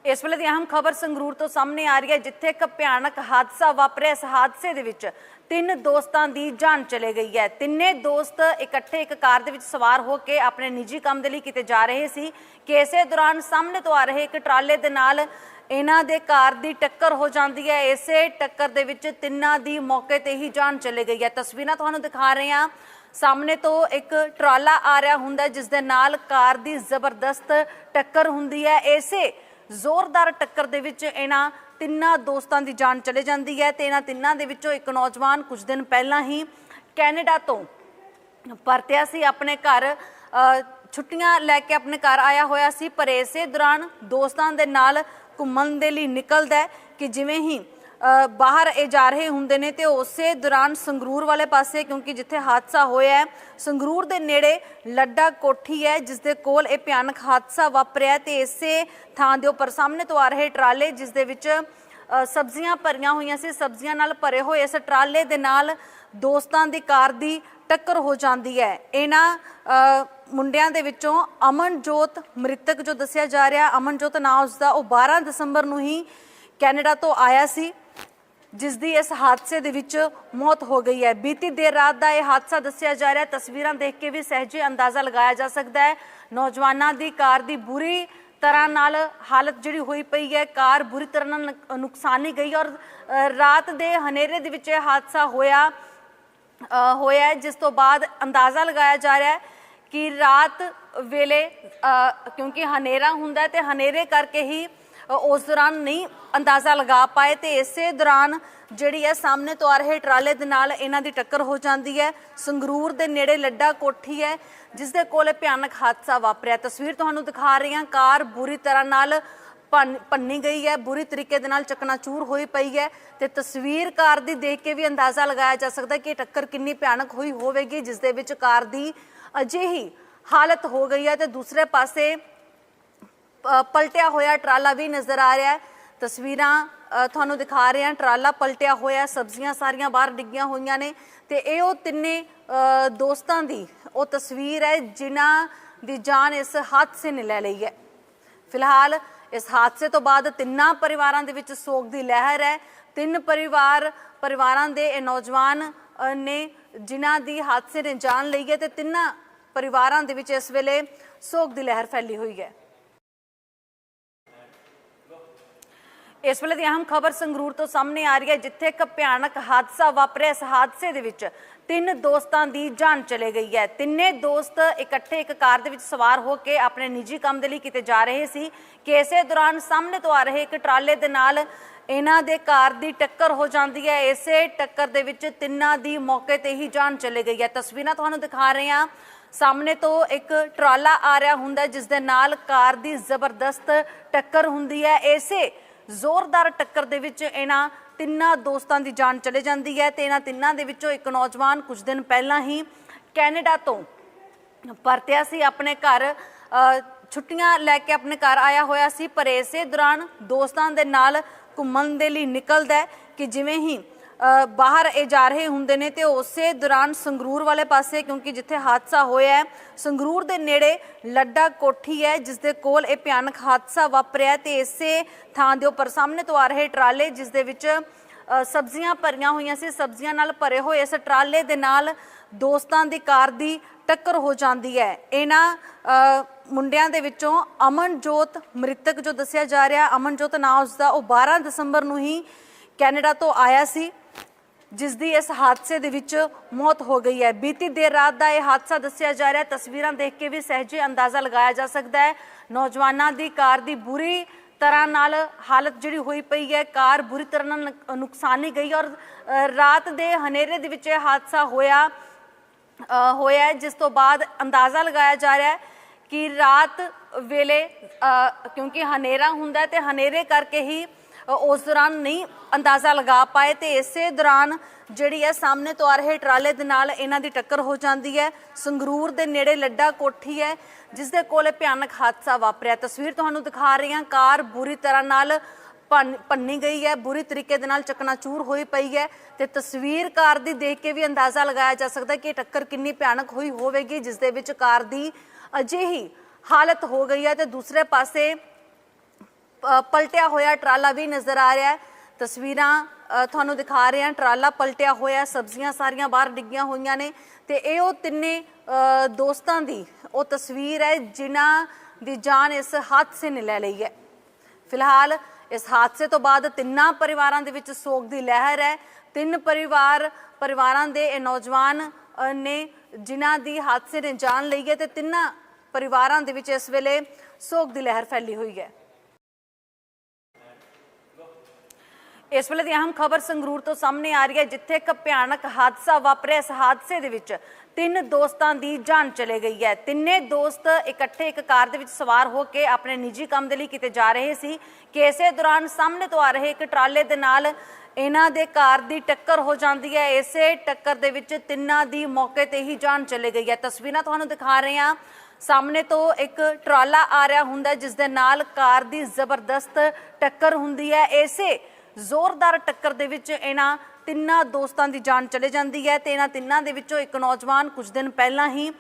ਇਸ ਵੇਲੇ ਦੀ ਅਹਿਮ ਖਬਰ ਸੰਗਰੂਰ ਤੋਂ ਸਾਹਮਣੇ ਆ ਰਹੀ ਹੈ, ਜਿੱਥੇ ਇੱਕ ਭਿਆਨਕ ਹਾਦਸਾ ਵਾਪਰਿਆ। ਇਸ ਹਾਦਸੇ ਦੇ ਵਿੱਚ ਤਿੰਨ ਦੋਸਤਾਂ ਦੀ ਜਾਨ ਚਲੇ ਗਈ ਹੈ। ਤਿੰਨੇ ਦੋਸਤ ਇਕੱਠੇ ਇੱਕ ਕਾਰ ਦੇ ਵਿੱਚ ਸਵਾਰ ਹੋ ਕੇ ਆਪਣੇ ਨਿੱਜੀ ਕੰਮ ਦੇ ਲਈ ਕਿਤੇ ਜਾ ਰਹੇ ਸੀ। ਕਿ ਇਸੇ ਦੌਰਾਨ ਸਾਹਮਣੇ ਤੋਂ ਆ ਰਹੇ ਇੱਕ ਟਰਾਲੇ ਦੇ ਨਾਲ ਇਹਨਾਂ ਦੇ ਕਾਰ ਦੀ ਟੱਕਰ ਹੋ ਜਾਂਦੀ ਹੈ। ਇਸੇ ਟੱਕਰ ਦੇ ਵਿੱਚ ਤਿੰਨਾਂ ਦੀ ਮੌਕੇ ਤੇ ਹੀ ਜਾਨ ਚਲੇ ਗਈ ਹੈ। ਤਸਵੀਰਾਂ ਤੁਹਾਨੂੰ ਦਿਖਾ ਰਹੇ ਹਾਂ। ਸਾਹਮਣੇ ਤੋਂ ਇੱਕ ਟਰਾਲਾ ਆ ਰਿਹਾ ਹੁੰਦਾ ਜਿਸ ਦੇ ਨਾਲ ਕਾਰ ਦੀ ਜ਼ਬਰਦਸਤ ਟੱਕਰ ਹੁੰਦੀ ਹੈ। ਇਸੇ ਜ਼ੋਰਦਾਰ ਟੱਕਰ ਦੇ ਵਿੱਚ ਇਹਨਾਂ ਤਿੰਨਾਂ ਦੋਸਤਾਂ ਦੀ ਜਾਨ ਚਲੇ ਜਾਂਦੀ ਹੈ ਤੇ ਇਹਨਾਂ ਤਿੰਨਾਂ ਦੇ ਵਿੱਚੋਂ ਇੱਕ ਨੌਜਵਾਨ ਕੁਝ ਦਿਨ ਪਹਿਲਾਂ ਹੀ ਕੈਨੇਡਾ ਤੋਂ ਪਰਤਿਆ ਸੀ, ਆਪਣੇ ਘਰ ਛੁੱਟੀਆਂ ਲੈ ਕੇ ਆਪਣੇ ਘਰ ਆਇਆ ਹੋਇਆ ਸੀ, ਪਰ ਇਸੇ ਦੌਰਾਨ ਦੋਸਤਾਂ ਦੇ ਨਾਲ ਘੁੰਮਣ ਦੇ ਲਈ ਨਿਕਲਦਾ ਕਿ ਜਿਵੇਂ ਹੀ ਬਾਹਰ ਇਹ ਜਾ ਰਹੇ ਹੁੰਦੇ ਨੇ ਤੇ ਉਸੇ ਦੌਰਾਨ ਸੰਗਰੂਰ ਵਾਲੇ ਪਾਸੇ, ਕਿਉਂਕਿ ਜਿੱਥੇ ਹਾਦਸਾ ਹੋਇਆ ਹੈ, ਸੰਗਰੂਰ ਦੇ ਨੇੜੇ ਲੱਡਾ ਕੋਠੀ ਹੈ ਜਿਸ ਦੇ ਕੋਲ ਇਹ ਭਿਆਨਕ ਹਾਦਸਾ ਵਾਪਰਿਆ ਤੇ ਇਸੇ ਥਾਂ ਦੇ ਉੱਪਰ ਸਾਹਮਣੇ ਤੋਂ ਆ ਰਹੇ ਟਰਾਲੇ ਜਿਸ ਦੇ ਵਿੱਚ ਸਬਜ਼ੀਆਂ ਭਰੀਆਂ ਹੋਈਆਂ ਸੀ, ਸਬਜ਼ੀਆਂ ਨਾਲ ਭਰੇ ਹੋਏ, ਇਸ ਟਰਾਲੇ ਦੇ ਨਾਲ ਦੋਸਤਾਂ ਦੀ ਕਾਰ ਦੀ ਟੱਕਰ ਹੋ ਜਾਂਦੀ ਹੈ। ਇਹਨਾਂ ਮੁੰਡਿਆਂ ਦੇ ਵਿੱਚੋਂ ਅਮਨਜੋਤ ਮ੍ਰਿਤਕ ਜੋ ਦੱਸਿਆ ਜਾ ਰਿਹਾ, ਅਮਨਜੋਤ ਨਾਂ ਉਸਦਾ, ਉਹ 12 ਦਸੰਬਰ ਨੂੰ ਹੀ ਕੈਨੇਡਾ ਤੋਂ ਆਇਆ ਸੀ। ਜਿਸ ਦੀ ਇਸ ਹਾਦਸੇ ਦੇ ਵਿੱਚ ਮੌਤ ਹੋ ਗਈ ਹੈ ਬੀਤੀ ਦੇਰ ਰਾਤ ਦਾ ਇਹ ਹਾਦਸਾ ਦੱਸਿਆ ਜਾ ਰਿਹਾ ਹੈ। ਤਸਵੀਰਾਂ ਦੇਖ ਕੇ ਵੀ ਸਹਿਜੇ ਅੰਦਾਜ਼ਾ ਲਗਾਇਆ ਜਾ ਸਕਦਾ ਹੈ ਨੌਜਵਾਨਾਂ ਦੀ ਕਾਰ ਦੀ ਬੁਰੀ ਤਰ੍ਹਾਂ ਨਾਲ ਹਾਲਤ ਜਿਹੜੀ ਹੋਈ ਪਈ ਹੈ, ਕਾਰ ਬੁਰੀ ਤਰ੍ਹਾਂ ਨਾਲ ਨੁਕ- ਨੁਕਸਾਨੀ ਗਈ ਔਰ ਰਾਤ ਦੇ ਹਨੇਰੇ ਦੇ ਵਿੱਚ ਇਹ ਹਾਦਸਾ ਹੋਇਆ ਹੋਇਆ ਜਿਸ ਤੋਂ ਬਾਅਦ ਅੰਦਾਜ਼ਾ ਲਗਾਇਆ ਜਾ ਰਿਹਾ ਹੈ ਕਿ ਰਾਤ ਵੇਲੇ ਕਿਉਂਕਿ ਹਨੇਰਾ ਹੁੰਦਾ ਹੈ ਤੇ ਹਨੇਰੇ ਕਰਕੇ ਹੀ ਉਸ ਦੌਰਾਨ ਨਹੀਂ ਅੰਦਾਜ਼ਾ ਲਗਾ ਪਾਏ ਤੇ ਇਸੇ ਦੌਰਾਨ ਜਿਹੜੀ ਹੈ ਸਾਹਮਣੇ ਤੋਂ ਆ ਰਹੇ ਟਰਾਲੇ ਦੇ ਨਾਲ ਇਹਨਾਂ ਦੀ ਟੱਕਰ ਹੋ ਜਾਂਦੀ ਹੈ। ਸੰਗਰੂਰ ਦੇ ਨੇੜੇ ਲੱਡਾ ਕੋਠੀ ਹੈ, ਜਿਸ ਦੇ ਕੋਲ ਇਹ ਭਿਆਨਕ ਹਾਦਸਾ ਵਾਪਰਿਆ। ਤਸਵੀਰ ਤੁਹਾਨੂੰ ਦਿਖਾ ਰਹੀ ਹਾਂ। ਕਾਰ ਬੁਰੀ ਤਰ੍ਹਾਂ ਨਾਲ ਭੰਨ- ਭੰਨੀ ਗਈ ਹੈ। ਬੁਰੀ ਤਰੀਕੇ ਦੇ ਨਾਲ ਚਕਨਾਚੂਰ ਹੋਈ ਪਈ ਹੈ ਤੇ ਤਸਵੀਰ ਕਾਰ ਦੀ ਦੇਖ ਕੇ ਵੀ ਅੰਦਾਜ਼ਾ ਲਗਾਇਆ ਜਾ ਸਕਦਾ ਕਿ ਇਹ ਟੱਕਰ ਕਿੰਨੀ ਭਿਆਨਕ ਹੋਈ ਹੋਵੇਗੀ, ਜਿਸ ਦੇ ਵਿੱਚ ਕਾਰ ਦੀ ਅਜਿਹੀ ਹਾਲਤ ਹੋ ਗਈ ਹੈ ਤੇ ਦੂਸਰੇ ਪਾਸੇ ਪਲਟਿਆ ਹੋਇਆ ਟਰਾਲਾ ਵੀ ਨਜ਼ਰ ਆ ਰਿਹਾ ਹੈ। ਤਸਵੀਰਾਂ ਤੁਹਾਨੂੰ ਦਿਖਾ ਰਹੇ ਹਾਂ। ਟਰਾਲਾ ਪਲਟਿਆ ਹੋਇਆ ਸਬਜ਼ੀਆਂ ਸਾਰੀਆਂ ਬਾਹਰ ਡਿੱਗੀਆਂ ਹੋਈਆਂ ਨੇ ਤੇ ਇਹ ਉਹ ਤਿੰਨੇ ਦੋਸਤਾਂ ਦੀ ਉਹ ਤਸਵੀਰ ਹੈ ਜਿਨ੍ਹਾਂ ਦੀ ਜਾਨ ਇਸ ਹਾਦਸੇ ਨੇ ਲੈ ਲਈ ਹੈ। ਫਿਲਹਾਲ ਇਸ ਹਾਦਸੇ ਤੋਂ ਬਾਅਦ ਤਿੰਨਾਂ ਪਰਿਵਾਰਾਂ ਦੇ ਵਿੱਚ ਸੋਗ ਦੀ ਲਹਿਰ ਹੈ। ਤਿੰਨ ਪਰਿਵਾਰ, ਪਰਿਵਾਰਾਂ ਦੇ ਇਹ ਨੌਜਵਾਨ ਨੇ ਜਿਨ੍ਹਾਂ ਦੀ ਹਾਦਸੇ ਨੇ ਜਾਨ ਲਈ ਹੈ ਤੇ ਤਿੰਨਾਂ ਪਰਿਵਾਰਾਂ ਦੇ ਵਿੱਚ ਇਸ ਵੇਲੇ ਸੋਗ ਦੀ ਲਹਿਰ ਫੈਲੀ ਹੋਈ ਹੈ। ਇਸ ਵੇਲੇ ਦੀ ਅਹਿਮ ਖਬਰ ਸੰਗਰੂਰ ਤੋਂ ਸਾਹਮਣੇ ਆ ਰਹੀ ਹੈ ਜਿੱਥੇ ਇੱਕ ਭਿਆਨਕ ਹਾਦਸਾ ਵਾਪਰਿਆ। ਇਸ ਹਾਦਸੇ ਦੇ ਵਿੱਚ ਤਿੰਨ ਦੋਸਤਾਂ ਦੀ ਜਾਨ ਚਲੇ ਗਈ ਹੈ। ਤਿੰਨੇ ਦੋਸਤ ਇਕੱਠੇ ਇੱਕ ਕਾਰ ਦੇ ਵਿੱਚ ਸਵਾਰ ਹੋ ਕੇ ਆਪਣੇ ਨਿੱਜੀ ਕੰਮ ਦੇ ਲਈ ਕਿਤੇ ਜਾ ਰਹੇ ਸੀ। ਕਿ ਇਸੇ ਦੌਰਾਨ ਸਾਹਮਣੇ ਤੋਂ ਆ ਰਹੇ ਇੱਕ ਟਰਾਲੇ ਦੇ ਨਾਲ ਇਹਨਾਂ ਦੇ ਕਾਰ ਦੀ ਟੱਕਰ ਹੋ ਜਾਂਦੀ ਹੈ। ਇਸੇ ਟੱਕਰ ਦੇ ਵਿੱਚ ਤਿੰਨਾਂ ਦੀ ਮੌਕੇ ਤੇ ਹੀ ਜਾਨ ਚਲੇ ਗਈ ਹੈ। ਤਸਵੀਰਾਂ ਤੁਹਾਨੂੰ ਦਿਖਾ ਰਹੇ ਹਾਂ। ਸਾਹਮਣੇ ਤੋਂ ਇੱਕ ਟਰਾਲਾ ਆ ਰਿਹਾ ਹੁੰਦਾ ਹੈ, ਜਿਸ ਦੇ ਨਾਲ ਕਾਰ ਦੀ ਜ਼ਬਰਦਸਤ ਟੱਕਰ ਹੁੰਦੀ ਹੈ। ਇਸੇ ਜ਼ੋਰਦਾਰ ਟੱਕਰ ਦੇ ਵਿੱਚ ਇਹਨਾਂ ਤਿੰਨਾਂ ਦੋਸਤਾਂ ਦੀ ਜਾਨ ਚਲੇ ਜਾਂਦੀ ਹੈ ਤੇ ਇਹਨਾਂ ਤਿੰਨਾਂ ਦੇ ਵਿੱਚੋਂ ਇੱਕ ਨੌਜਵਾਨ ਕੁਝ ਦਿਨ ਪਹਿਲਾਂ ਹੀ ਕੈਨੇਡਾ ਤੋਂ ਪਰਤਿਆ ਸੀ, ਆਪਣੇ ਘਰ ਛੁੱਟੀਆਂ ਲੈ ਕੇ ਆਪਣੇ ਘਰ ਆਇਆ ਹੋਇਆ ਸੀ, ਪਰ ਇਸੇ ਦੌਰਾਨ ਦੋਸਤਾਂ ਦੇ ਨਾਲ ਘੁੰਮਣ ਦੇ ਲਈ ਨਿਕਲਦਾ ਕਿ ਜਿਵੇਂ ਹੀ ਬਾਹਰ ਇਹ ਜਾ ਰਹੇ ਹੁੰਦੇ ਨੇ ਤੇ ਉਸੇ ਦੌਰਾਨ ਸੰਗਰੂਰ ਵਾਲੇ ਪਾਸੇ, ਕਿਉਂਕਿ ਜਿੱਥੇ ਹਾਦਸਾ ਹੋਇਆ ਹੈ, ਸੰਗਰੂਰ ਦੇ ਨੇੜੇ ਲੱਡਾ ਕੋਠੀ ਹੈ ਜਿਸ ਦੇ ਕੋਲ ਇਹ ਭਿਆਨਕ ਹਾਦਸਾ ਵਾਪਰਿਆ ਤੇ ਇਸੇ ਥਾਂ ਦੇ ਉੱਪਰ ਸਾਹਮਣੇ ਤੋਂ ਆ ਰਹੇ ਟਰਾਲੇ ਜਿਸ ਦੇ ਵਿੱਚ ਸਬਜ਼ੀਆਂ ਭਰੀਆਂ ਹੋਈਆਂ ਸੀ, ਸਬਜ਼ੀਆਂ ਨਾਲ ਭਰੇ ਹੋਏ, ਇਸ ਟਰਾਲੇ ਦੇ ਨਾਲ ਦੋਸਤਾਂ ਦੀ ਕਾਰ ਦੀ ਟੱਕਰ ਹੋ ਜਾਂਦੀ ਹੈ। ਇਹਨਾਂ ਮੁੰਡਿਆਂ ਦੇ ਵਿੱਚੋਂ ਅਮਨਜੋਤ ਮ੍ਰਿਤਕ ਜੋ ਦੱਸਿਆ ਜਾ ਰਿਹਾ, ਅਮਨਜੋਤ ਨਾਂ ਉਸਦਾ, ਉਹ 12 ਦਸੰਬਰ ਨੂੰ ਹੀ ਕੈਨੇਡਾ ਤੋਂ ਆਇਆ ਸੀ। ਜਿਸ ਦੀ ਇਸ ਹਾਦਸੇ ਦੇ ਵਿੱਚ ਮੌਤ ਹੋ ਗਈ ਹੈ। ਬੀਤੀ ਦੇਰ ਰਾਤ ਦਾ ਇਹ ਹਾਦਸਾ ਦੱਸਿਆ ਜਾ ਰਿਹਾ ਹੈ। ਤਸਵੀਰਾਂ ਦੇਖ ਕੇ ਵੀ ਸਹਿਜੇ ਅੰਦਾਜ਼ਾ ਲਗਾਇਆ ਜਾ ਸਕਦਾ ਹੈ। ਨੌਜਵਾਨਾਂ ਦੀ ਕਾਰ ਦੀ ਬੁਰੀ ਤਰ੍ਹਾਂ ਨਾਲ ਹਾਲਤ ਜਿਹੜੀ ਹੋਈ ਪਈ ਹੈ। ਕਾਰ ਬੁਰੀ ਤਰ੍ਹਾਂ ਨਾਲ ਨੁਕ- ਨੁਕਸਾਨੀ ਗਈ ਔਰ ਰਾਤ ਦੇ ਹਨੇਰੇ ਦੇ ਵਿੱਚ ਇਹ ਹਾਦਸਾ ਹੋਇਆ ਹੋਇਆ ਜਿਸ ਤੋਂ ਬਾਅਦ ਅੰਦਾਜ਼ਾ ਲਗਾਇਆ ਜਾ ਰਿਹਾ ਹੈ ਕਿ ਰਾਤ ਵੇਲੇ ਕਿਉਂਕਿ ਹਨੇਰਾ ਹੁੰਦਾ ਹੈ ਤੇ ਹਨੇਰੇ ਕਰਕੇ ਹੀ ਉਸ ਦੌਰਾਨ ਨਹੀਂ ਅੰਦਾਜ਼ਾ ਲਗਾ ਪਾਏ ਤੇ ਇਸੇ ਦੌਰਾਨ ਜਿਹੜੀ ਹੈ ਸਾਹਮਣੇ ਤੋਂ ਆ ਰਹੇ ਟਰਾਲੇ ਦੇ ਨਾਲ ਇਹਨਾਂ ਦੀ ਟੱਕਰ ਹੋ ਜਾਂਦੀ ਹੈ। ਸੰਗਰੂਰ ਦੇ ਨੇੜੇ ਲੱਡਾ ਕੋਠੀ ਹੈ, ਜਿਸ ਦੇ ਕੋਲ ਇਹ ਭਿਆਨਕ ਹਾਦਸਾ ਵਾਪਰਿਆ। ਤਸਵੀਰ ਤੁਹਾਨੂੰ ਦਿਖਾ ਰਹੀ ਹਾਂ। ਕਾਰ ਬੁਰੀ ਤਰ੍ਹਾਂ ਨਾਲ ਭੰਨ- ਭੰਨੀ ਗਈ ਹੈ। ਬੁਰੀ ਤਰੀਕੇ ਦੇ ਨਾਲ ਚਕਨਾਚੂਰ ਹੋਈ ਪਈ ਹੈ ਤੇ ਤਸਵੀਰ ਕਾਰ ਦੀ ਦੇਖ ਕੇ ਵੀ ਅੰਦਾਜ਼ਾ ਲਗਾਇਆ ਜਾ ਸਕਦਾ ਕਿ ਇਹ ਟੱਕਰ ਕਿੰਨੀ ਭਿਆਨਕ ਹੋਈ ਹੋਵੇਗੀ, ਜਿਸ ਦੇ ਵਿੱਚ ਕਾਰ ਦੀ ਅਜਿਹੀ ਹਾਲਤ ਹੋ ਗਈ ਹੈ ਤੇ ਦੂਸਰੇ ਪਾਸੇ ਪਲਟਿਆ ਹੋਇਆ ਟਰਾਲਾ ਵੀ ਨਜ਼ਰ ਆ ਰਿਹਾ ਹੈ। ਤਸਵੀਰਾਂ ਤੁਹਾਨੂੰ ਦਿਖਾ ਰਹੇ ਹਾਂ। ਟਰਾਲਾ ਪਲਟਿਆ ਹੋਇਆ ਸਬਜ਼ੀਆਂ ਸਾਰੀਆਂ ਬਾਹਰ ਡਿੱਗੀਆਂ ਹੋਈਆਂ ਨੇ ਤੇ ਇਹ ਉਹ ਤਿੰਨੇ ਦੋਸਤਾਂ ਦੀ ਉਹ ਤਸਵੀਰ ਹੈ ਜਿਨ੍ਹਾਂ ਦੀ ਜਾਨ ਇਸ ਹਾਦਸੇ ਨੇ ਲੈ ਲਈ ਹੈ। ਫਿਲਹਾਲ ਇਸ ਹਾਦਸੇ ਤੋਂ ਬਾਅਦ ਤਿੰਨਾਂ ਪਰਿਵਾਰਾਂ ਦੇ ਵਿੱਚ ਸੋਗ ਦੀ ਲਹਿਰ ਹੈ। ਤਿੰਨ ਪਰਿਵਾਰ, ਪਰਿਵਾਰਾਂ ਦੇ ਇਹ ਨੌਜਵਾਨ ਨੇ ਜਿਨ੍ਹਾਂ ਦੀ ਹਾਦਸੇ ਨੇ ਜਾਨ ਲਈ ਹੈ ਤੇ ਤਿੰਨਾਂ ਪਰਿਵਾਰਾਂ ਦੇ ਵਿੱਚ ਇਸ ਵੇਲੇ ਸੋਗ ਦੀ ਲਹਿਰ ਫੈਲੀ ਹੋਈ ਹੈ। ਇਸ ਵੇਲੇ ਦੀ ਅਹਿਮ ਖਬਰ ਸੰਗਰੂਰ ਤੋਂ ਸਾਹਮਣੇ ਆ ਰਹੀ ਹੈ, ਜਿੱਥੇ ਇੱਕ ਭਿਆਨਕ ਹਾਦਸਾ ਵਾਪਰਿਆ। ਇਸ ਹਾਦਸੇ ਦੇ ਵਿੱਚ ਤਿੰਨ ਦੋਸਤਾਂ ਦੀ ਜਾਨ ਚਲੇ ਗਈ ਹੈ। ਤਿੰਨੇ ਦੋਸਤ ਇਕੱਠੇ ਇੱਕ ਕਾਰ ਦੇ ਵਿੱਚ ਸਵਾਰ ਹੋ ਕੇ ਆਪਣੇ ਨਿੱਜੀ ਕੰਮ ਦੇ ਲਈ ਕਿਤੇ ਜਾ ਰਹੇ ਸੀ। ਕਿ ਇਸੇ ਦੌਰਾਨ ਸਾਹਮਣੇ ਤੋਂ ਆ ਰਹੇ ਇੱਕ ਟਰਾਲੇ ਦੇ ਨਾਲ ਇਹਨਾਂ ਦੇ ਕਾਰ ਦੀ ਟੱਕਰ ਹੋ ਜਾਂਦੀ ਹੈ। ਇਸੇ ਟੱਕਰ ਦੇ ਵਿੱਚ ਤਿੰਨਾਂ ਦੀ ਮੌਕੇ ਤੇ ਹੀ ਜਾਨ ਚਲੇ ਗਈ ਹੈ। ਤਸਵੀਰਾਂ ਤੁਹਾਨੂੰ ਦਿਖਾ ਰਹੇ ਹਾਂ। ਸਾਹਮਣੇ ਤੋਂ ਇੱਕ ਟਰਾਲਾ ਆ ਰਿਹਾ ਹੁੰਦਾ ਜਿਸ ਦੇ ਨਾਲ ਕਾਰ ਦੀ ਜ਼ਬਰਦਸਤ ਟੱਕਰ ਹੁੰਦੀ ਹੈ। ਇਸੇ ਜ਼ੋਰਦਾਰ ਟੱਕਰ ਦੇ ਵਿੱਚ ਇਹਨਾਂ ਤਿੰਨਾਂ ਦੋਸਤਾਂ ਦੀ ਜਾਨ ਚਲੇ ਜਾਂਦੀ ਹੈ ਤੇ ਇਹਨਾਂ ਤਿੰਨਾਂ ਦੇ ਵਿੱਚੋਂ ਇੱਕ ਨੌਜਵਾਨ ਕੁਝ ਦਿਨ ਪਹਿਲਾਂ ਹੀ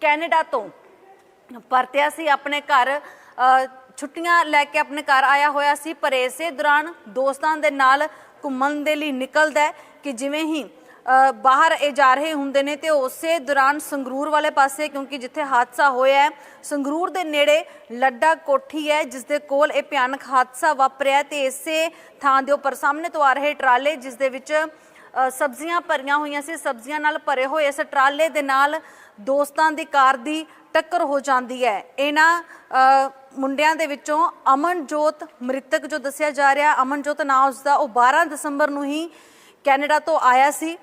ਕੈਨੇਡਾ ਤੋਂ ਪਰਤਿਆ ਸੀ, ਆਪਣੇ ਘਰ ਛੁੱਟੀਆਂ ਲੈ ਕੇ ਆਪਣੇ ਘਰ ਆਇਆ ਹੋਇਆ ਸੀ, ਪਰ ਇਸੇ ਦੌਰਾਨ ਦੋਸਤਾਂ ਦੇ ਨਾਲ ਘੁੰਮਣ ਦੇ ਲਈ ਨਿਕਲਦਾ ਕਿ ਜਿਵੇਂ ਹੀ ਬਾਹਰ ਇਹ ਜਾ ਰਹੇ ਹੁੰਦੇ ਨੇ ਤੇ ਉਸੇ ਦੌਰਾਨ ਸੰਗਰੂਰ ਵਾਲੇ ਪਾਸੇ, ਕਿਉਂਕਿ ਜਿੱਥੇ ਹਾਦਸਾ ਹੋਇਆ ਹੈ, ਸੰਗਰੂਰ ਦੇ ਨੇੜੇ ਲੱਡਾ ਕੋਠੀ ਹੈ ਜਿਸ ਦੇ ਕੋਲ ਇਹ ਭਿਆਨਕ ਹਾਦਸਾ ਵਾਪਰਿਆ ਹੈ ਤੇ ਇਸੇ ਥਾਂ ਦੇ ਉੱਪਰ ਸਾਹਮਣੇ ਤੋਂ ਆ ਰਹੇ ਟਰਾਲੇ ਜਿਸ ਦੇ ਵਿੱਚ ਸਬਜ਼ੀਆਂ ਭਰੀਆਂ ਹੋਈਆਂ ਸੀ, ਸਬਜ਼ੀਆਂ ਨਾਲ ਭਰੇ ਹੋਏ। ਇਸ ਟਰਾਲੇ ਦੇ ਨਾਲ ਦੋਸਤਾਂ ਦੀ ਕਾਰ ਦੀ ਟੱਕਰ ਹੋ ਜਾਂਦੀ ਹੈ। ਇਹਨਾਂ ਮੁੰਡਿਆਂ ਦੇ ਵਿੱਚੋਂ ਅਮਨਜੋਤ ਮ੍ਰਿਤਕ ਜੋ ਦੱਸਿਆ ਜਾ ਰਿਹਾ, ਅਮਨਜੋਤ ਨਾਂ ਉਸਦਾ, ਉਹ 12 ਦਸੰਬਰ ਨੂੰ ਹੀ ਕੈਨੇਡਾ ਤੋਂ ਆਇਆ ਸੀ।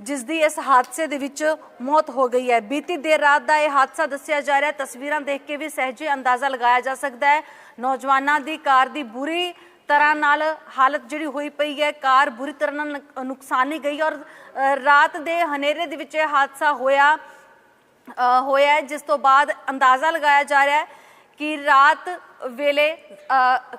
ਜਿਸ ਦੀ ਇਸ ਹਾਦਸੇ ਦੇ ਵਿੱਚ ਮੌਤ ਹੋ ਗਈ ਹੈ। ਬੀਤੀ ਦੇਰ ਰਾਤ ਦਾ ਇਹ ਹਾਦਸਾ ਦੱਸਿਆ ਜਾ ਰਿਹਾ ਤਸਵੀਰਾਂ ਦੇਖ ਕੇ ਵੀ ਸਹਿਜੇ ਅੰਦਾਜ਼ਾ ਲਗਾਇਆ ਜਾ ਸਕਦਾ ਹੈ। ਨੌਜਵਾਨਾਂ ਦੀ ਕਾਰ ਦੀ ਬੁਰੀ ਤਰ੍ਹਾਂ ਨਾਲ ਹਾਲਤ ਜਿਹੜੀ ਹੋਈ ਪਈ ਹੈ, ਕਾਰ ਬੁਰੀ ਤਰ੍ਹਾਂ ਨਾਲ ਨੁਕ- ਨੁਕਸਾਨੀ ਗਈ ਔਰ ਰਾਤ ਦੇ ਹਨੇਰੇ ਦੇ ਵਿੱਚ ਇਹ ਹਾਦਸਾ ਹੋਇਆ ਹੋਇਆ ਜਿਸ ਤੋਂ ਬਾਅਦ ਅੰਦਾਜ਼ਾ ਲਗਾਇਆ ਜਾ ਰਿਹਾ ਹੈ ਕਿ ਰਾਤ ਵੇਲੇ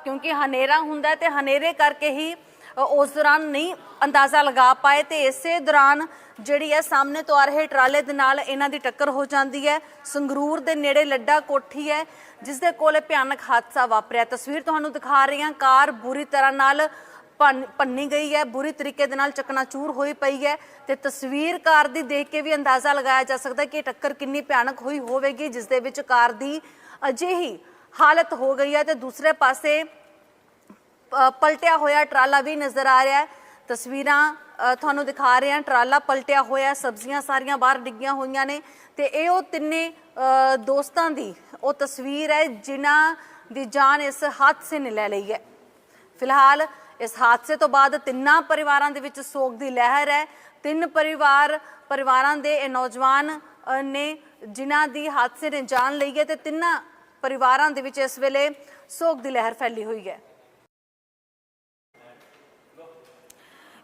ਕਿਉਂਕਿ ਹਨੇਰਾ ਹੁੰਦਾ ਹੈ ਤੇ ਹਨੇਰੇ ਕਰਕੇ ਹੀ ਉਸ ਦੌਰਾਨ ਨਹੀਂ ਅੰਦਾਜ਼ਾ ਲਗਾ ਪਾਏ ਤੇ ਇਸੇ ਦੌਰਾਨ ਜਿਹੜੀ ਹੈ ਸਾਹਮਣੇ ਤੋਂ ਆ ਰਹੇ ਟਰਾਲੇ ਦੇ ਨਾਲ ਇਹਨਾਂ ਦੀ ਟੱਕਰ ਹੋ ਜਾਂਦੀ ਹੈ। ਸੰਗਰੂਰ ਦੇ ਨੇੜੇ ਲੱਡਾ ਕੋਠੀ ਹੈ, ਜਿਸ ਦੇ ਕੋਲ ਇਹ ਭਿਆਨਕ ਹਾਦਸਾ ਵਾਪਰਿਆ। ਤਸਵੀਰ ਤੁਹਾਨੂੰ ਦਿਖਾ ਰਹੀ ਹਾਂ। ਕਾਰ ਬੁਰੀ ਤਰ੍ਹਾਂ ਨਾਲ ਭੰਨ- ਭੰਨੀ ਗਈ ਹੈ। ਬੁਰੀ ਤਰੀਕੇ ਦੇ ਨਾਲ ਚਕਨਾਚੂਰ ਹੋਈ ਪਈ ਹੈ ਤੇ ਤਸਵੀਰ ਕਾਰ ਦੀ ਦੇਖ ਕੇ ਵੀ ਅੰਦਾਜ਼ਾ ਲਗਾਇਆ ਜਾ ਸਕਦਾ ਕਿ ਇਹ ਟੱਕਰ ਕਿੰਨੀ ਭਿਆਨਕ ਹੋਈ ਹੋਵੇਗੀ, ਜਿਸ ਦੇ ਵਿੱਚ ਕਾਰ ਦੀ ਅਜਿਹੀ ਹਾਲਤ ਹੋ ਗਈ ਹੈ ਤੇ ਦੂਸਰੇ ਪਾਸੇ ਪਲਟਿਆ ਹੋਇਆ ਟਰਾਲਾ ਵੀ ਨਜ਼ਰ ਆ ਰਿਹਾ ਹੈ। ਤਸਵੀਰਾਂ ਤੁਹਾਨੂੰ ਦਿਖਾ ਰਹੇ ਹਾਂ। ਟਰਾਲਾ ਪਲਟਿਆ ਹੋਇਆ ਸਬਜ਼ੀਆਂ ਸਾਰੀਆਂ ਬਾਹਰ ਡਿੱਗੀਆਂ ਹੋਈਆਂ ਨੇ ਤੇ ਇਹ ਉਹ ਤਿੰਨੇ ਦੋਸਤਾਂ ਦੀ ਉਹ ਤਸਵੀਰ ਹੈ ਜਿਨ੍ਹਾਂ ਦੀ ਜਾਨ ਇਸ ਹਾਦਸੇ ਨੇ ਲੈ ਲਈ ਹੈ। ਫਿਲਹਾਲ ਇਸ ਹਾਦਸੇ ਤੋਂ ਬਾਅਦ ਤਿੰਨਾਂ ਪਰਿਵਾਰਾਂ ਦੇ ਵਿੱਚ ਸੋਗ ਦੀ ਲਹਿਰ ਹੈ। ਤਿੰਨ ਪਰਿਵਾਰ, ਪਰਿਵਾਰਾਂ ਦੇ ਇਹ ਨੌਜਵਾਨ ਨੇ ਜਿਨ੍ਹਾਂ ਦੀ ਹਾਦਸੇ ਨੇ ਜਾਨ ਲਈ ਹੈ ਤੇ ਤਿੰਨਾਂ ਪਰਿਵਾਰਾਂ ਦੇ ਵਿੱਚ ਇਸ ਵੇਲੇ ਸੋਗ ਦੀ ਲਹਿਰ ਫੈਲੀ ਹੋਈ ਹੈ।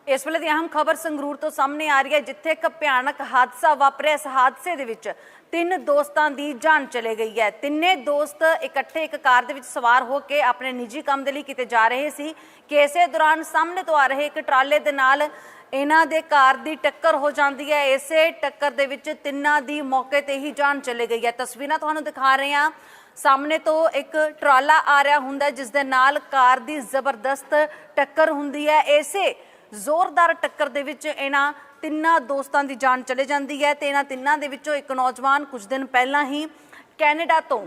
ਇਸ ਵੇਲੇ ਦੀ ਅਹਿਮ ਖਬਰ ਸੰਗਰੂਰ ਤੋਂ ਸਾਹਮਣੇ ਆ ਰਹੀ ਹੈ, ਜਿੱਥੇ ਇੱਕ ਭਿਆਨਕ ਹਾਦਸਾ ਵਾਪਰਿਆ। ਇਸ ਹਾਦਸੇ ਦੇ ਵਿੱਚ ਤਿੰਨ ਦੋਸਤਾਂ ਦੀ ਜਾਨ ਚਲੇ ਗਈ ਹੈ। ਤਿੰਨੇ ਦੋਸਤ ਇਕੱਠੇ ਇੱਕ ਕਾਰ ਦੇ ਵਿੱਚ ਸਵਾਰ ਹੋ ਕੇ ਆਪਣੇ ਨਿੱਜੀ ਕੰਮ ਦੇ ਲਈ ਕਿਤੇ ਜਾ ਰਹੇ ਸੀ। ਕਿ ਇਸੇ ਦੌਰਾਨ ਸਾਹਮਣੇ ਤੋਂ ਆ ਰਹੇ ਇੱਕ ਟਰਾਲੇ ਦੇ ਨਾਲ ਇਹਨਾਂ ਦੇ ਕਾਰ ਦੀ ਟੱਕਰ ਹੋ ਜਾਂਦੀ ਹੈ। ਇਸੇ ਟੱਕਰ ਦੇ ਵਿੱਚ ਤਿੰਨਾਂ ਦੀ ਮੌਕੇ ਤੇ ਹੀ ਜਾਨ ਚਲੇ ਗਈ ਹੈ। ਤਸਵੀਰਾਂ ਤੁਹਾਨੂੰ ਦਿਖਾ ਰਹੇ ਹਾਂ। ਸਾਹਮਣੇ ਤੋਂ ਇੱਕ ਟਰਾਲਾ ਆ ਰਿਹਾ ਹੁੰਦਾ ਜਿਸ ਦੇ ਨਾਲ ਕਾਰ ਦੀ ਜ਼ਬਰਦਸਤ ਟੱਕਰ ਹੁੰਦੀ ਹੈ। ਇਸੇ ਜ਼ੋਰਦਾਰ ਟੱਕਰ ਦੇ ਵਿੱਚ ਇਹਨਾਂ ਤਿੰਨਾਂ ਦੋਸਤਾਂ ਦੀ ਜਾਨ ਚਲੇ ਜਾਂਦੀ ਹੈ ਤੇ ਇਹਨਾਂ ਤਿੰਨਾਂ ਦੇ ਵਿੱਚੋਂ ਇੱਕ ਨੌਜਵਾਨ ਕੁਝ ਦਿਨ ਪਹਿਲਾਂ ਹੀ ਕੈਨੇਡਾ ਤੋਂ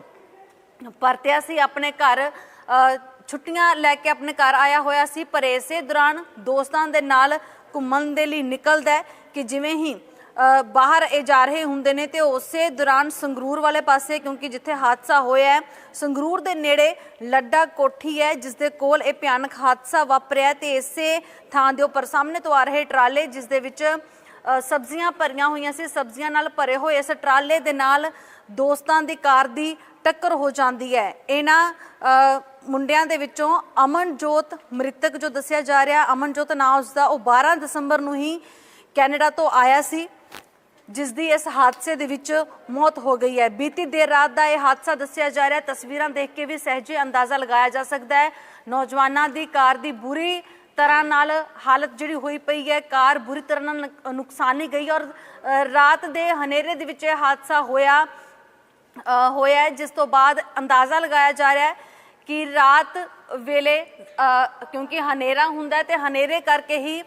ਪਰਤਿਆ ਸੀ, ਆਪਣੇ ਘਰ ਛੁੱਟੀਆਂ ਲੈ ਕੇ ਆਪਣੇ ਘਰ ਆਇਆ ਹੋਇਆ ਸੀ, ਪਰ ਇਸੇ ਦੌਰਾਨ ਦੋਸਤਾਂ ਦੇ ਨਾਲ ਘੁੰਮਣ ਦੇ ਲਈ ਨਿਕਲਦਾ ਕਿ ਜਿਵੇਂ ਹੀ ਬਾਹਰ ਇਹ ਜਾ ਰਹੇ ਹੁੰਦੇ ਨੇ ਤੇ ਉਸੇ ਦੌਰਾਨ ਸੰਗਰੂਰ ਵਾਲੇ ਪਾਸੇ, ਕਿਉਂਕਿ ਜਿੱਥੇ ਹਾਦਸਾ ਹੋਇਆ ਹੈ, ਸੰਗਰੂਰ ਦੇ ਨੇੜੇ ਲੱਡਾ ਕੋਠੀ ਹੈ ਜਿਸ ਦੇ ਕੋਲ ਇਹ ਭਿਆਨਕ ਹਾਦਸਾ ਵਾਪਰਿਆ ਹੈ ਤੇ ਇਸੇ ਥਾਂ ਦੇ ਉੱਪਰ ਸਾਹਮਣੇ ਤੋਂ ਆ ਰਹੇ ਟਰਾਲੇ ਜਿਸ ਦੇ ਵਿੱਚ ਸਬਜ਼ੀਆਂ ਭਰੀਆਂ ਹੋਈਆਂ ਸੀ, ਸਬਜ਼ੀਆਂ ਨਾਲ ਭਰੇ ਹੋਏ। ਇਸ ਟਰਾਲੇ ਦੇ ਨਾਲ ਦੋਸਤਾਂ ਦੀ ਕਾਰ ਦੀ ਟੱਕਰ ਹੋ ਜਾਂਦੀ ਹੈ। ਇਹਨਾਂ ਮੁੰਡਿਆਂ ਦੇ ਵਿੱਚੋਂ ਅਮਨਜੋਤ ਮ੍ਰਿਤਕ ਜੋ ਦੱਸਿਆ ਜਾ ਰਿਹਾ, ਅਮਨਜੋਤ ਨਾਂ ਉਸਦਾ, ਉਹ 12 ਦਸੰਬਰ ਨੂੰ ਹੀ ਕੈਨੇਡਾ ਤੋਂ ਆਇਆ ਸੀ। ਜਿਸ ਦੀ ਇਸ ਹਾਦਸੇ ਦੇ ਵਿੱਚ ਮੌਤ ਹੋ ਗਈ ਹੈ। ਬੀਤੀ ਦੇਰ ਰਾਤ ਦਾ ਇਹ ਹਾਦਸਾ ਦੱਸਿਆ ਜਾ ਰਿਹਾ ਤਸਵੀਰਾਂ ਦੇਖ ਕੇ ਵੀ ਸਹਿਜੇ ਅੰਦਾਜ਼ਾ ਲਗਾਇਆ ਜਾ ਸਕਦਾ ਹੈ। ਨੌਜਵਾਨਾਂ ਦੀ ਕਾਰ ਦੀ ਬੁਰੀ ਤਰ੍ਹਾਂ ਨਾਲ ਹਾਲਤ ਜਿਹੜੀ ਹੋਈ ਪਈ ਹੈ, ਕਾਰ ਬੁਰੀ ਤਰ੍ਹਾਂ ਨਾਲ ਨੁਕ- ਨੁਕਸਾਨੀ ਗਈ ਔਰ ਰਾਤ ਦੇ ਹਨੇਰੇ ਦੇ ਵਿੱਚ ਇਹ ਹਾਦਸਾ ਹੋਇਆ ਹੋਇਆ ਜਿਸ ਤੋਂ ਬਾਅਦ ਅੰਦਾਜ਼ਾ ਲਗਾਇਆ ਜਾ ਰਿਹਾ ਹੈ ਕਿ ਰਾਤ ਵੇਲੇ ਕਿਉਂਕਿ ਹਨੇਰਾ ਹੁੰਦਾ ਹੈ ਤੇ ਹਨੇਰੇ ਕਰਕੇ ਹੀ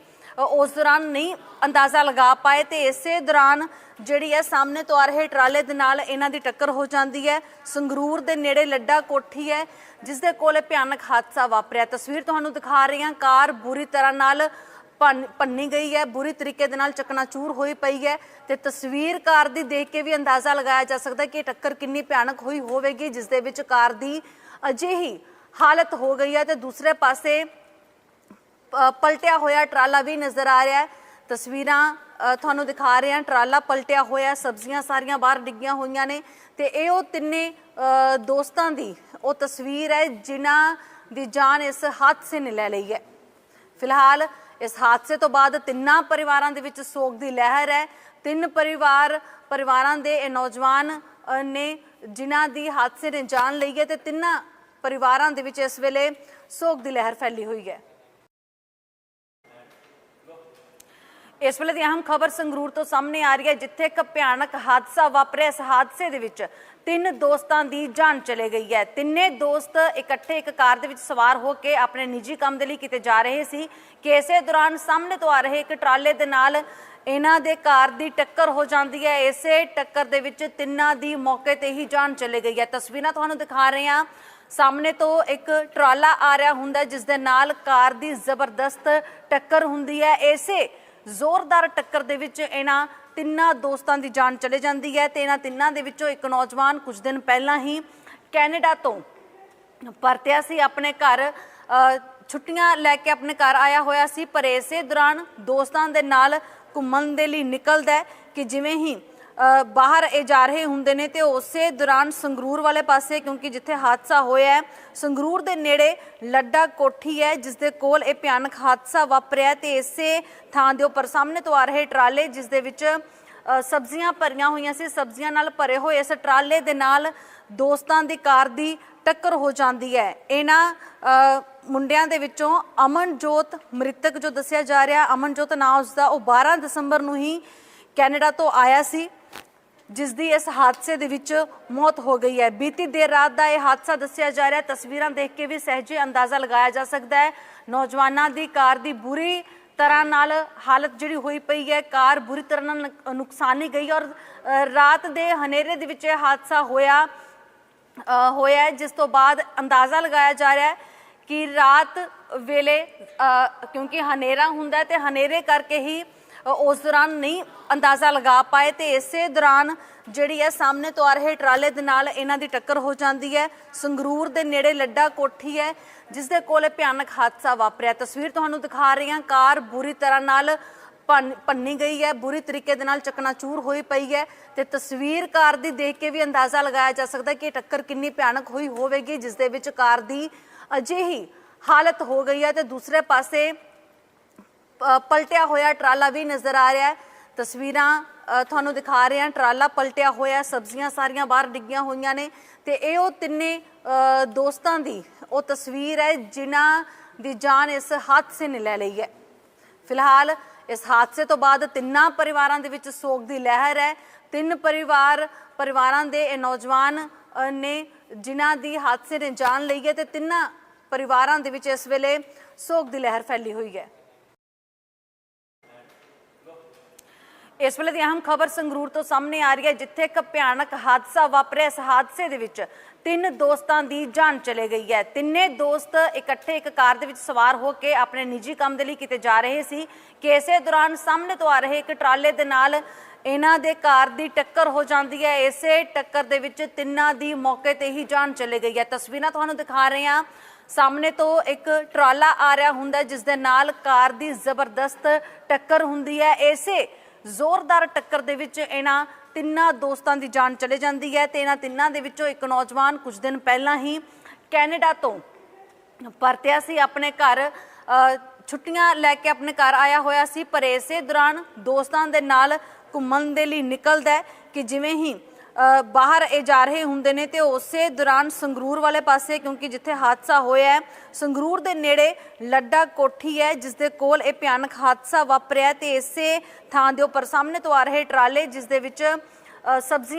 ਉਸ ਦੌਰਾਨ ਨਹੀਂ ਅੰਦਾਜ਼ਾ ਲਗਾ ਪਾਏ ਤੇ ਇਸੇ ਦੌਰਾਨ ਜਿਹੜੀ ਹੈ ਸਾਹਮਣੇ ਤੋਂ ਆ ਰਹੇ ਟਰਾਲੇ ਦੇ ਨਾਲ ਇਹਨਾਂ ਦੀ ਟੱਕਰ ਹੋ ਜਾਂਦੀ ਹੈ। ਸੰਗਰੂਰ ਦੇ ਨੇੜੇ ਲੱਡਾ ਕੋਠੀ ਹੈ, ਜਿਸ ਦੇ ਕੋਲ ਇਹ ਭਿਆਨਕ ਹਾਦਸਾ ਵਾਪਰਿਆ। ਤਸਵੀਰ ਤੁਹਾਨੂੰ ਦਿਖਾ ਰਹੀ ਹਾਂ। ਕਾਰ ਬੁਰੀ ਤਰ੍ਹਾਂ ਨਾਲ ਭੰਨ- ਭੰਨੀ ਗਈ ਹੈ। ਬੁਰੀ ਤਰੀਕੇ ਦੇ ਨਾਲ ਚਕਨਾਚੂਰ ਹੋਈ ਪਈ ਹੈ ਤੇ ਤਸਵੀਰ ਕਾਰ ਦੀ ਦੇਖ ਕੇ ਵੀ ਅੰਦਾਜ਼ਾ ਲਗਾਇਆ ਜਾ ਸਕਦਾ ਕਿ ਇਹ ਟੱਕਰ ਕਿੰਨੀ ਭਿਆਨਕ ਹੋਈ ਹੋਵੇਗੀ, ਜਿਸ ਦੇ ਵਿੱਚ ਕਾਰ ਦੀ ਅਜਿਹੀ ਹਾਲਤ ਹੋ ਗਈ ਹੈ ਤੇ ਦੂਸਰੇ ਪਾਸੇ ਪਲਟਿਆ ਹੋਇਆ ਟਰਾਲਾ ਵੀ ਨਜ਼ਰ ਆ ਰਿਹਾ ਹੈ। ਤਸਵੀਰਾਂ ਤੁਹਾਨੂੰ ਦਿਖਾ ਰਹੇ ਹਾਂ। ਟਰਾਲਾ ਪਲਟਿਆ ਹੋਇਆ ਸਬਜ਼ੀਆਂ ਸਾਰੀਆਂ ਬਾਹਰ ਡਿੱਗੀਆਂ ਹੋਈਆਂ ਨੇ ਤੇ ਇਹ ਉਹ ਤਿੰਨੇ ਦੋਸਤਾਂ ਦੀ ਉਹ ਤਸਵੀਰ ਹੈ ਜਿਨ੍ਹਾਂ ਦੀ ਜਾਨ ਇਸ ਹਾਦਸੇ ਨੇ ਲੈ ਲਈ ਹੈ। ਫਿਲਹਾਲ ਇਸ ਹਾਦਸੇ ਤੋਂ ਬਾਅਦ ਤਿੰਨਾਂ ਪਰਿਵਾਰਾਂ ਦੇ ਵਿੱਚ ਸੋਗ ਦੀ ਲਹਿਰ ਹੈ। ਤਿੰਨ ਪਰਿਵਾਰ, ਪਰਿਵਾਰਾਂ ਦੇ ਇਹ ਨੌਜਵਾਨ ਨੇ ਜਿਨ੍ਹਾਂ ਦੀ ਹਾਦਸੇ ਨੇ ਜਾਨ ਲਈ ਹੈ ਤੇ ਤਿੰਨਾਂ ਪਰਿਵਾਰਾਂ ਦੇ ਵਿੱਚ ਇਸ ਵੇਲੇ ਸੋਗ ਦੀ ਲਹਿਰ ਫੈਲੀ ਹੋਈ ਹੈ। ਇਸ ਵੇਲੇ ਦੀ ਅਹਿਮ ਖਬਰ ਸੰਗਰੂਰ ਤੋਂ ਸਾਹਮਣੇ ਆ ਰਹੀ ਹੈ ਜਿੱਥੇ ਇੱਕ ਭਿਆਨਕ ਹਾਦਸਾ ਵਾਪਰਿਆ। ਇਸ ਹਾਦਸੇ ਦੇ ਵਿੱਚ ਤਿੰਨ ਦੋਸਤਾਂ ਦੀ ਜਾਨ ਚਲੇ ਗਈ ਹੈ। ਤਿੰਨੇ ਦੋਸਤ ਇਕੱਠੇ ਇੱਕ ਕਾਰ ਦੇ ਵਿੱਚ ਸਵਾਰ ਹੋ ਕੇ ਆਪਣੇ ਨਿੱਜੀ ਕੰਮ ਦੇ ਲਈ ਕਿਤੇ ਜਾ ਰਹੇ ਸੀ। ਕਿ ਇਸੇ ਦੌਰਾਨ ਸਾਹਮਣੇ ਤੋਂ ਆ ਰਹੇ ਇੱਕ ਟਰਾਲੇ ਦੇ ਨਾਲ ਇਹਨਾਂ ਦੇ ਕਾਰ ਦੀ ਟੱਕਰ ਹੋ ਜਾਂਦੀ ਹੈ। ਇਸੇ ਟੱਕਰ ਦੇ ਵਿੱਚ ਤਿੰਨਾਂ ਦੀ ਮੌਕੇ ਤੇ ਹੀ ਜਾਨ ਚਲੇ ਗਈ ਹੈ। ਤਸਵੀਰਾਂ ਤੁਹਾਨੂੰ ਦਿਖਾ ਰਹੇ ਹਾਂ। ਸਾਹਮਣੇ ਤੋਂ ਇੱਕ ਟਰਾਲਾ ਆ ਰਿਹਾ ਹੁੰਦਾ ਹੈ, ਜਿਸ ਦੇ ਨਾਲ ਕਾਰ ਦੀ ਜ਼ਬਰਦਸਤ ਟੱਕਰ ਹੁੰਦੀ ਹੈ। ਇਸੇ ਜ਼ੋਰਦਾਰ ਟੱਕਰ ਦੇ ਵਿੱਚ ਇਹਨਾਂ ਤਿੰਨਾਂ ਦੋਸਤਾਂ ਦੀ ਜਾਨ ਚਲੇ ਜਾਂਦੀ ਹੈ ਤੇ ਇਹਨਾਂ ਤਿੰਨਾਂ ਦੇ ਵਿੱਚੋਂ ਇੱਕ ਨੌਜਵਾਨ ਕੁਝ ਦਿਨ ਪਹਿਲਾਂ ਹੀ ਕੈਨੇਡਾ ਤੋਂ ਪਰਤਿਆ ਸੀ, ਆਪਣੇ ਘਰ ਛੁੱਟੀਆਂ ਲੈ ਕੇ ਆਪਣੇ ਘਰ ਆਇਆ ਹੋਇਆ ਸੀ, ਪਰ ਇਸੇ ਦੌਰਾਨ ਦੋਸਤਾਂ ਦੇ ਨਾਲ ਘੁੰਮਣ ਦੇ ਲਈ ਨਿਕਲਦਾ ਕਿ ਜਿਵੇਂ ਹੀ ਬਾਹਰ ਇਹ ਜਾ ਰਹੇ ਹੁੰਦੇ ਨੇ ਤੇ ਉਸੇ ਦੌਰਾਨ ਸੰਗਰੂਰ ਵਾਲੇ ਪਾਸੇ, ਕਿਉਂਕਿ ਜਿੱਥੇ ਹਾਦਸਾ ਹੋਇਆ ਹੈ, ਸੰਗਰੂਰ ਦੇ ਨੇੜੇ ਲੱਡਾ ਕੋਠੀ ਹੈ ਜਿਸ ਦੇ ਕੋਲ ਇਹ ਭਿਆਨਕ ਹਾਦਸਾ ਵਾਪਰਿਆ ਹੈ ਤੇ ਇਸੇ ਥਾਂ ਦੇ ਉੱਪਰ ਸਾਹਮਣੇ ਤੋਂ ਆ ਰਹੇ ਟਰਾਲੇ ਜਿਸ ਦੇ ਵਿੱਚ ਸਬਜ਼ੀਆਂ ਭਰੀਆਂ ਹੋਈਆਂ ਸੀ, ਸਬਜ਼ੀਆਂ ਨਾਲ ਭਰੇ ਹੋਏ, ਇਸ ਟਰਾਲੇ ਦੇ ਨਾਲ ਦੋਸਤਾਂ ਦੀ ਕਾਰ ਦੀ ਟੱਕਰ ਹੋ ਜਾਂਦੀ ਹੈ। ਇਹਨਾਂ ਮੁੰਡਿਆਂ ਦੇ ਵਿੱਚੋਂ ਅਮਨਜੋਤ ਮ੍ਰਿਤਕ ਜੋ ਦੱਸਿਆ ਜਾ ਰਿਹਾ, ਅਮਨਜੋਤ ਨਾਂ ਉਸਦਾ, ਉਹ 12 ਦਸੰਬਰ ਨੂੰ ਹੀ ਕੈਨੇਡਾ ਤੋਂ ਆਇਆ ਸੀ। ਜਿਸ ਦੀ ਇਸ ਹਾਦਸੇ ਦੇ ਵਿੱਚ ਮੌਤ ਹੋ ਗਈ ਹੈ। ਬੀਤੀ ਦੇਰ ਰਾਤ ਦਾ ਇਹ ਹਾਦਸਾ ਦੱਸਿਆ ਜਾ ਰਿਹਾ ਤਸਵੀਰਾਂ ਦੇਖ ਕੇ ਵੀ ਸਹਿਜੇ ਅੰਦਾਜ਼ਾ ਲਗਾਇਆ ਜਾ ਸਕਦਾ ਹੈ। ਨੌਜਵਾਨਾਂ ਦੀ ਕਾਰ ਦੀ ਬੁਰੀ ਤਰ੍ਹਾਂ ਨਾਲ ਹਾਲਤ ਜਿਹੜੀ ਹੋਈ ਪਈ ਹੈ, ਕਾਰ ਬੁਰੀ ਤਰ੍ਹਾਂ ਨਾਲ ਨੁਕਸਾਨੀ ਗਈ ਔਰ ਰਾਤ ਦੇ ਹਨੇਰੇ ਦੇ ਵਿੱਚ ਇਹ ਹਾਦਸਾ ਹੋਇਆ ਹੋਇਆ ਜਿਸ ਤੋਂ ਬਾਅਦ ਅੰਦਾਜ਼ਾ ਲਗਾਇਆ ਜਾ ਰਿਹਾ ਹੈ ਕਿ ਰਾਤ ਵੇਲੇ ਕਿਉਂਕਿ ਹਨੇਰਾ ਹੁੰਦਾ ਹੈ ਤੇ ਹਨੇਰੇ ਕਰਕੇ ਹੀ ਉਸ ਦੌਰਾਨ ਨਹੀਂ ਅੰਦਾਜ਼ਾ ਲਗਾ ਪਾਏ ਤੇ ਇਸੇ ਦੌਰਾਨ ਜਿਹੜੀ ਹੈ ਸਾਹਮਣੇ ਤੋਂ ਆ ਰਹੇ ਟਰਾਲੇ ਦੇ ਨਾਲ ਇਹਨਾਂ ਦੀ ਟੱਕਰ ਹੋ ਜਾਂਦੀ ਹੈ। ਸੰਗਰੂਰ ਦੇ ਨੇੜੇ ਲੱਡਾ ਕੋਠੀ ਹੈ, ਜਿਸ ਦੇ ਕੋਲ ਭਿਆਨਕ ਹਾਦਸਾ ਵਾਪਰਿਆ। ਤਸਵੀਰ ਤੁਹਾਨੂੰ ਦਿਖਾ ਰਹੀ ਹਾਂ। ਕਾਰ ਬੁਰੀ ਤਰ੍ਹਾਂ ਨਾਲ ਭੰਨ- ਭੰਨੀ ਗਈ ਹੈ। ਬੁਰੀ ਤਰੀਕੇ ਦੇ ਨਾਲ ਚਕਨਾਚੂਰ ਹੋਈ ਪਈ ਹੈ ਤੇ ਤਸਵੀਰ ਕਾਰ ਦੀ ਦੇਖ ਕੇ ਵੀ ਅੰਦਾਜ਼ਾ ਲਗਾਇਆ ਜਾ ਸਕਦਾ ਕਿ ਇਹ ਟੱਕਰ ਕਿੰਨੀ ਭਿਆਨਕ ਹੋਈ ਹੋਵੇਗੀ, ਜਿਸ ਦੇ ਵਿੱਚ ਕਾਰ ਦੀ ਅਜਿਹੀ ਹਾਲਤ ਹੋ ਗਈ ਹੈ ਤੇ ਦੂਸਰੇ ਪਾਸੇ ਪਲਟਿਆ ਹੋਇਆ ਟਰਾਲਾ ਵੀ ਨਜ਼ਰ ਆ ਰਿਹਾ ਹੈ। ਤਸਵੀਰਾਂ ਤੁਹਾਨੂੰ ਦਿਖਾ ਰਹੇ ਹਾਂ। ਟਰਾਲਾ ਪਲਟਿਆ ਹੋਇਆ ਸਬਜ਼ੀਆਂ ਸਾਰੀਆਂ ਬਾਹਰ ਡਿੱਗੀਆਂ ਹੋਈਆਂ ਨੇ ਤੇ ਇਹ ਉਹ ਤਿੰਨੇ ਦੋਸਤਾਂ ਦੀ ਉਹ ਤਸਵੀਰ ਹੈ ਜਿਨ੍ਹਾਂ ਦੀ ਜਾਨ ਇਸ ਹਾਦਸੇ ਨੇ ਲੈ ਲਈ ਹੈ। ਫਿਲਹਾਲ ਇਸ ਹਾਦਸੇ ਤੋਂ ਬਾਅਦ ਤਿੰਨਾਂ ਪਰਿਵਾਰਾਂ ਦੇ ਵਿੱਚ ਸੋਗ ਦੀ ਲਹਿਰ ਹੈ। ਤਿੰਨ ਪਰਿਵਾਰ, ਪਰਿਵਾਰਾਂ ਦੇ ਇਹ ਨੌਜਵਾਨ ਨੇ ਜਿਨ੍ਹਾਂ ਦੀ ਹਾਦਸੇ ਨੇ ਜਾਨ ਲਈ ਹੈ ਤੇ ਤਿੰਨਾਂ ਪਰਿਵਾਰਾਂ ਦੇ ਵਿੱਚ ਇਸ ਵੇਲੇ ਸੋਗ ਦੀ ਲਹਿਰ ਫੈਲੀ ਹੋਈ ਹੈ। ਇਸ ਵੇਲੇ ਦੀ ਅਹਿਮ ਖਬਰ ਸੰਗਰੂਰ ਤੋਂ ਸਾਹਮਣੇ ਆ ਰਹੀ ਹੈ ਜਿੱਥੇ ਇੱਕ ਭਿਆਨਕ ਹਾਦਸਾ ਵਾਪਰਿਆ। ਇਸ ਹਾਦਸੇ ਦੇ ਵਿੱਚ ਤਿੰਨ ਦੋਸਤਾਂ ਦੀ ਜਾਨ ਚਲੇ ਗਈ ਹੈ। ਤਿੰਨੇ ਦੋਸਤ ਇਕੱਠੇ ਇੱਕ ਕਾਰ ਦੇ ਵਿੱਚ ਸਵਾਰ ਹੋ ਕੇ ਆਪਣੇ ਨਿੱਜੀ ਕੰਮ ਦੇ ਲਈ ਕਿਤੇ ਜਾ ਰਹੇ ਸੀ। ਕਿ ਇਸੇ ਦੌਰਾਨ ਸਾਹਮਣੇ ਤੋਂ ਆ ਰਹੇ ਇੱਕ ਟਰਾਲੇ ਦੇ ਨਾਲ ਇਹਨਾਂ ਦੇ ਕਾਰ ਦੀ ਟੱਕਰ ਹੋ ਜਾਂਦੀ ਹੈ। ਇਸੇ ਟੱਕਰ ਦੇ ਵਿੱਚ ਤਿੰਨਾਂ ਦੀ ਮੌਕੇ ਤੇ ਹੀ ਜਾਨ ਚਲੇ ਗਈ ਹੈ। ਤਸਵੀਰਾਂ ਤੁਹਾਨੂੰ ਦਿਖਾ ਰਹੇ ਹਾਂ। ਸਾਹਮਣੇ ਤੋਂ ਇੱਕ ਟਰਾਲਾ ਆ ਰਿਹਾ ਹੁੰਦਾ ਹੈ, ਜਿਸ ਦੇ ਨਾਲ ਕਾਰ ਦੀ ਜ਼ਬਰਦਸਤ ਟੱਕਰ ਹੁੰਦੀ ਹੈ। ਇਸੇ ਜ਼ੋਰਦਾਰ ਟੱਕਰ ਦੇ ਵਿੱਚ ਇਹਨਾਂ ਤਿੰਨਾਂ ਦੋਸਤਾਂ ਦੀ ਜਾਨ ਚਲੇ ਜਾਂਦੀ ਹੈ ਤੇ ਇਹਨਾਂ ਤਿੰਨਾਂ ਦੇ ਵਿੱਚੋਂ ਇੱਕ ਨੌਜਵਾਨ ਕੁਝ ਦਿਨ ਪਹਿਲਾਂ ਹੀ ਕੈਨੇਡਾ ਤੋਂ ਪਰਤਿਆ ਸੀ, ਆਪਣੇ ਘਰ ਛੁੱਟੀਆਂ ਲੈ ਕੇ ਆਪਣੇ ਘਰ ਆਇਆ ਹੋਇਆ ਸੀ, ਪਰ ਇਸੇ ਦੌਰਾਨ ਦੋਸਤਾਂ ਦੇ ਨਾਲ ਘੁੰਮਣ ਦੇ ਲਈ ਨਿਕਲਦਾ ਕਿ ਜਿਵੇਂ ਹੀ ਬਾਹਰ ਇਹ ਜਾ ਰਹੇ ਹੁੰਦੇ ਨੇ ਤੇ ਉਸੇ ਦੌਰਾਨ ਸੰਗਰੂਰ ਵਾਲੇ ਪਾਸੇ, ਕਿਉਂਕਿ ਜਿੱਥੇ ਹਾਦਸਾ ਹੋਇਆ ਹੈ, ਸੰਗਰੂਰ ਦੇ ਨੇੜੇ ਲੱਡਾ ਕੋਠੀ ਹੈ ਜਿਸ ਦੇ ਕੋਲ ਇਹ ਭਿਆਨਕ ਹਾਦਸਾ ਵਾਪਰਿਆ ਹੈ ਤੇ ਇਸੇ ਥਾਂ ਦੇ ਉੱਪਰ ਸਾਹਮਣੇ ਤੋਂ ਆ ਰਹੇ ਟਰਾਲੇ, ਜਿਸ ਦੇ ਵਿੱਚ ਸਬਜ਼ੀਆਂ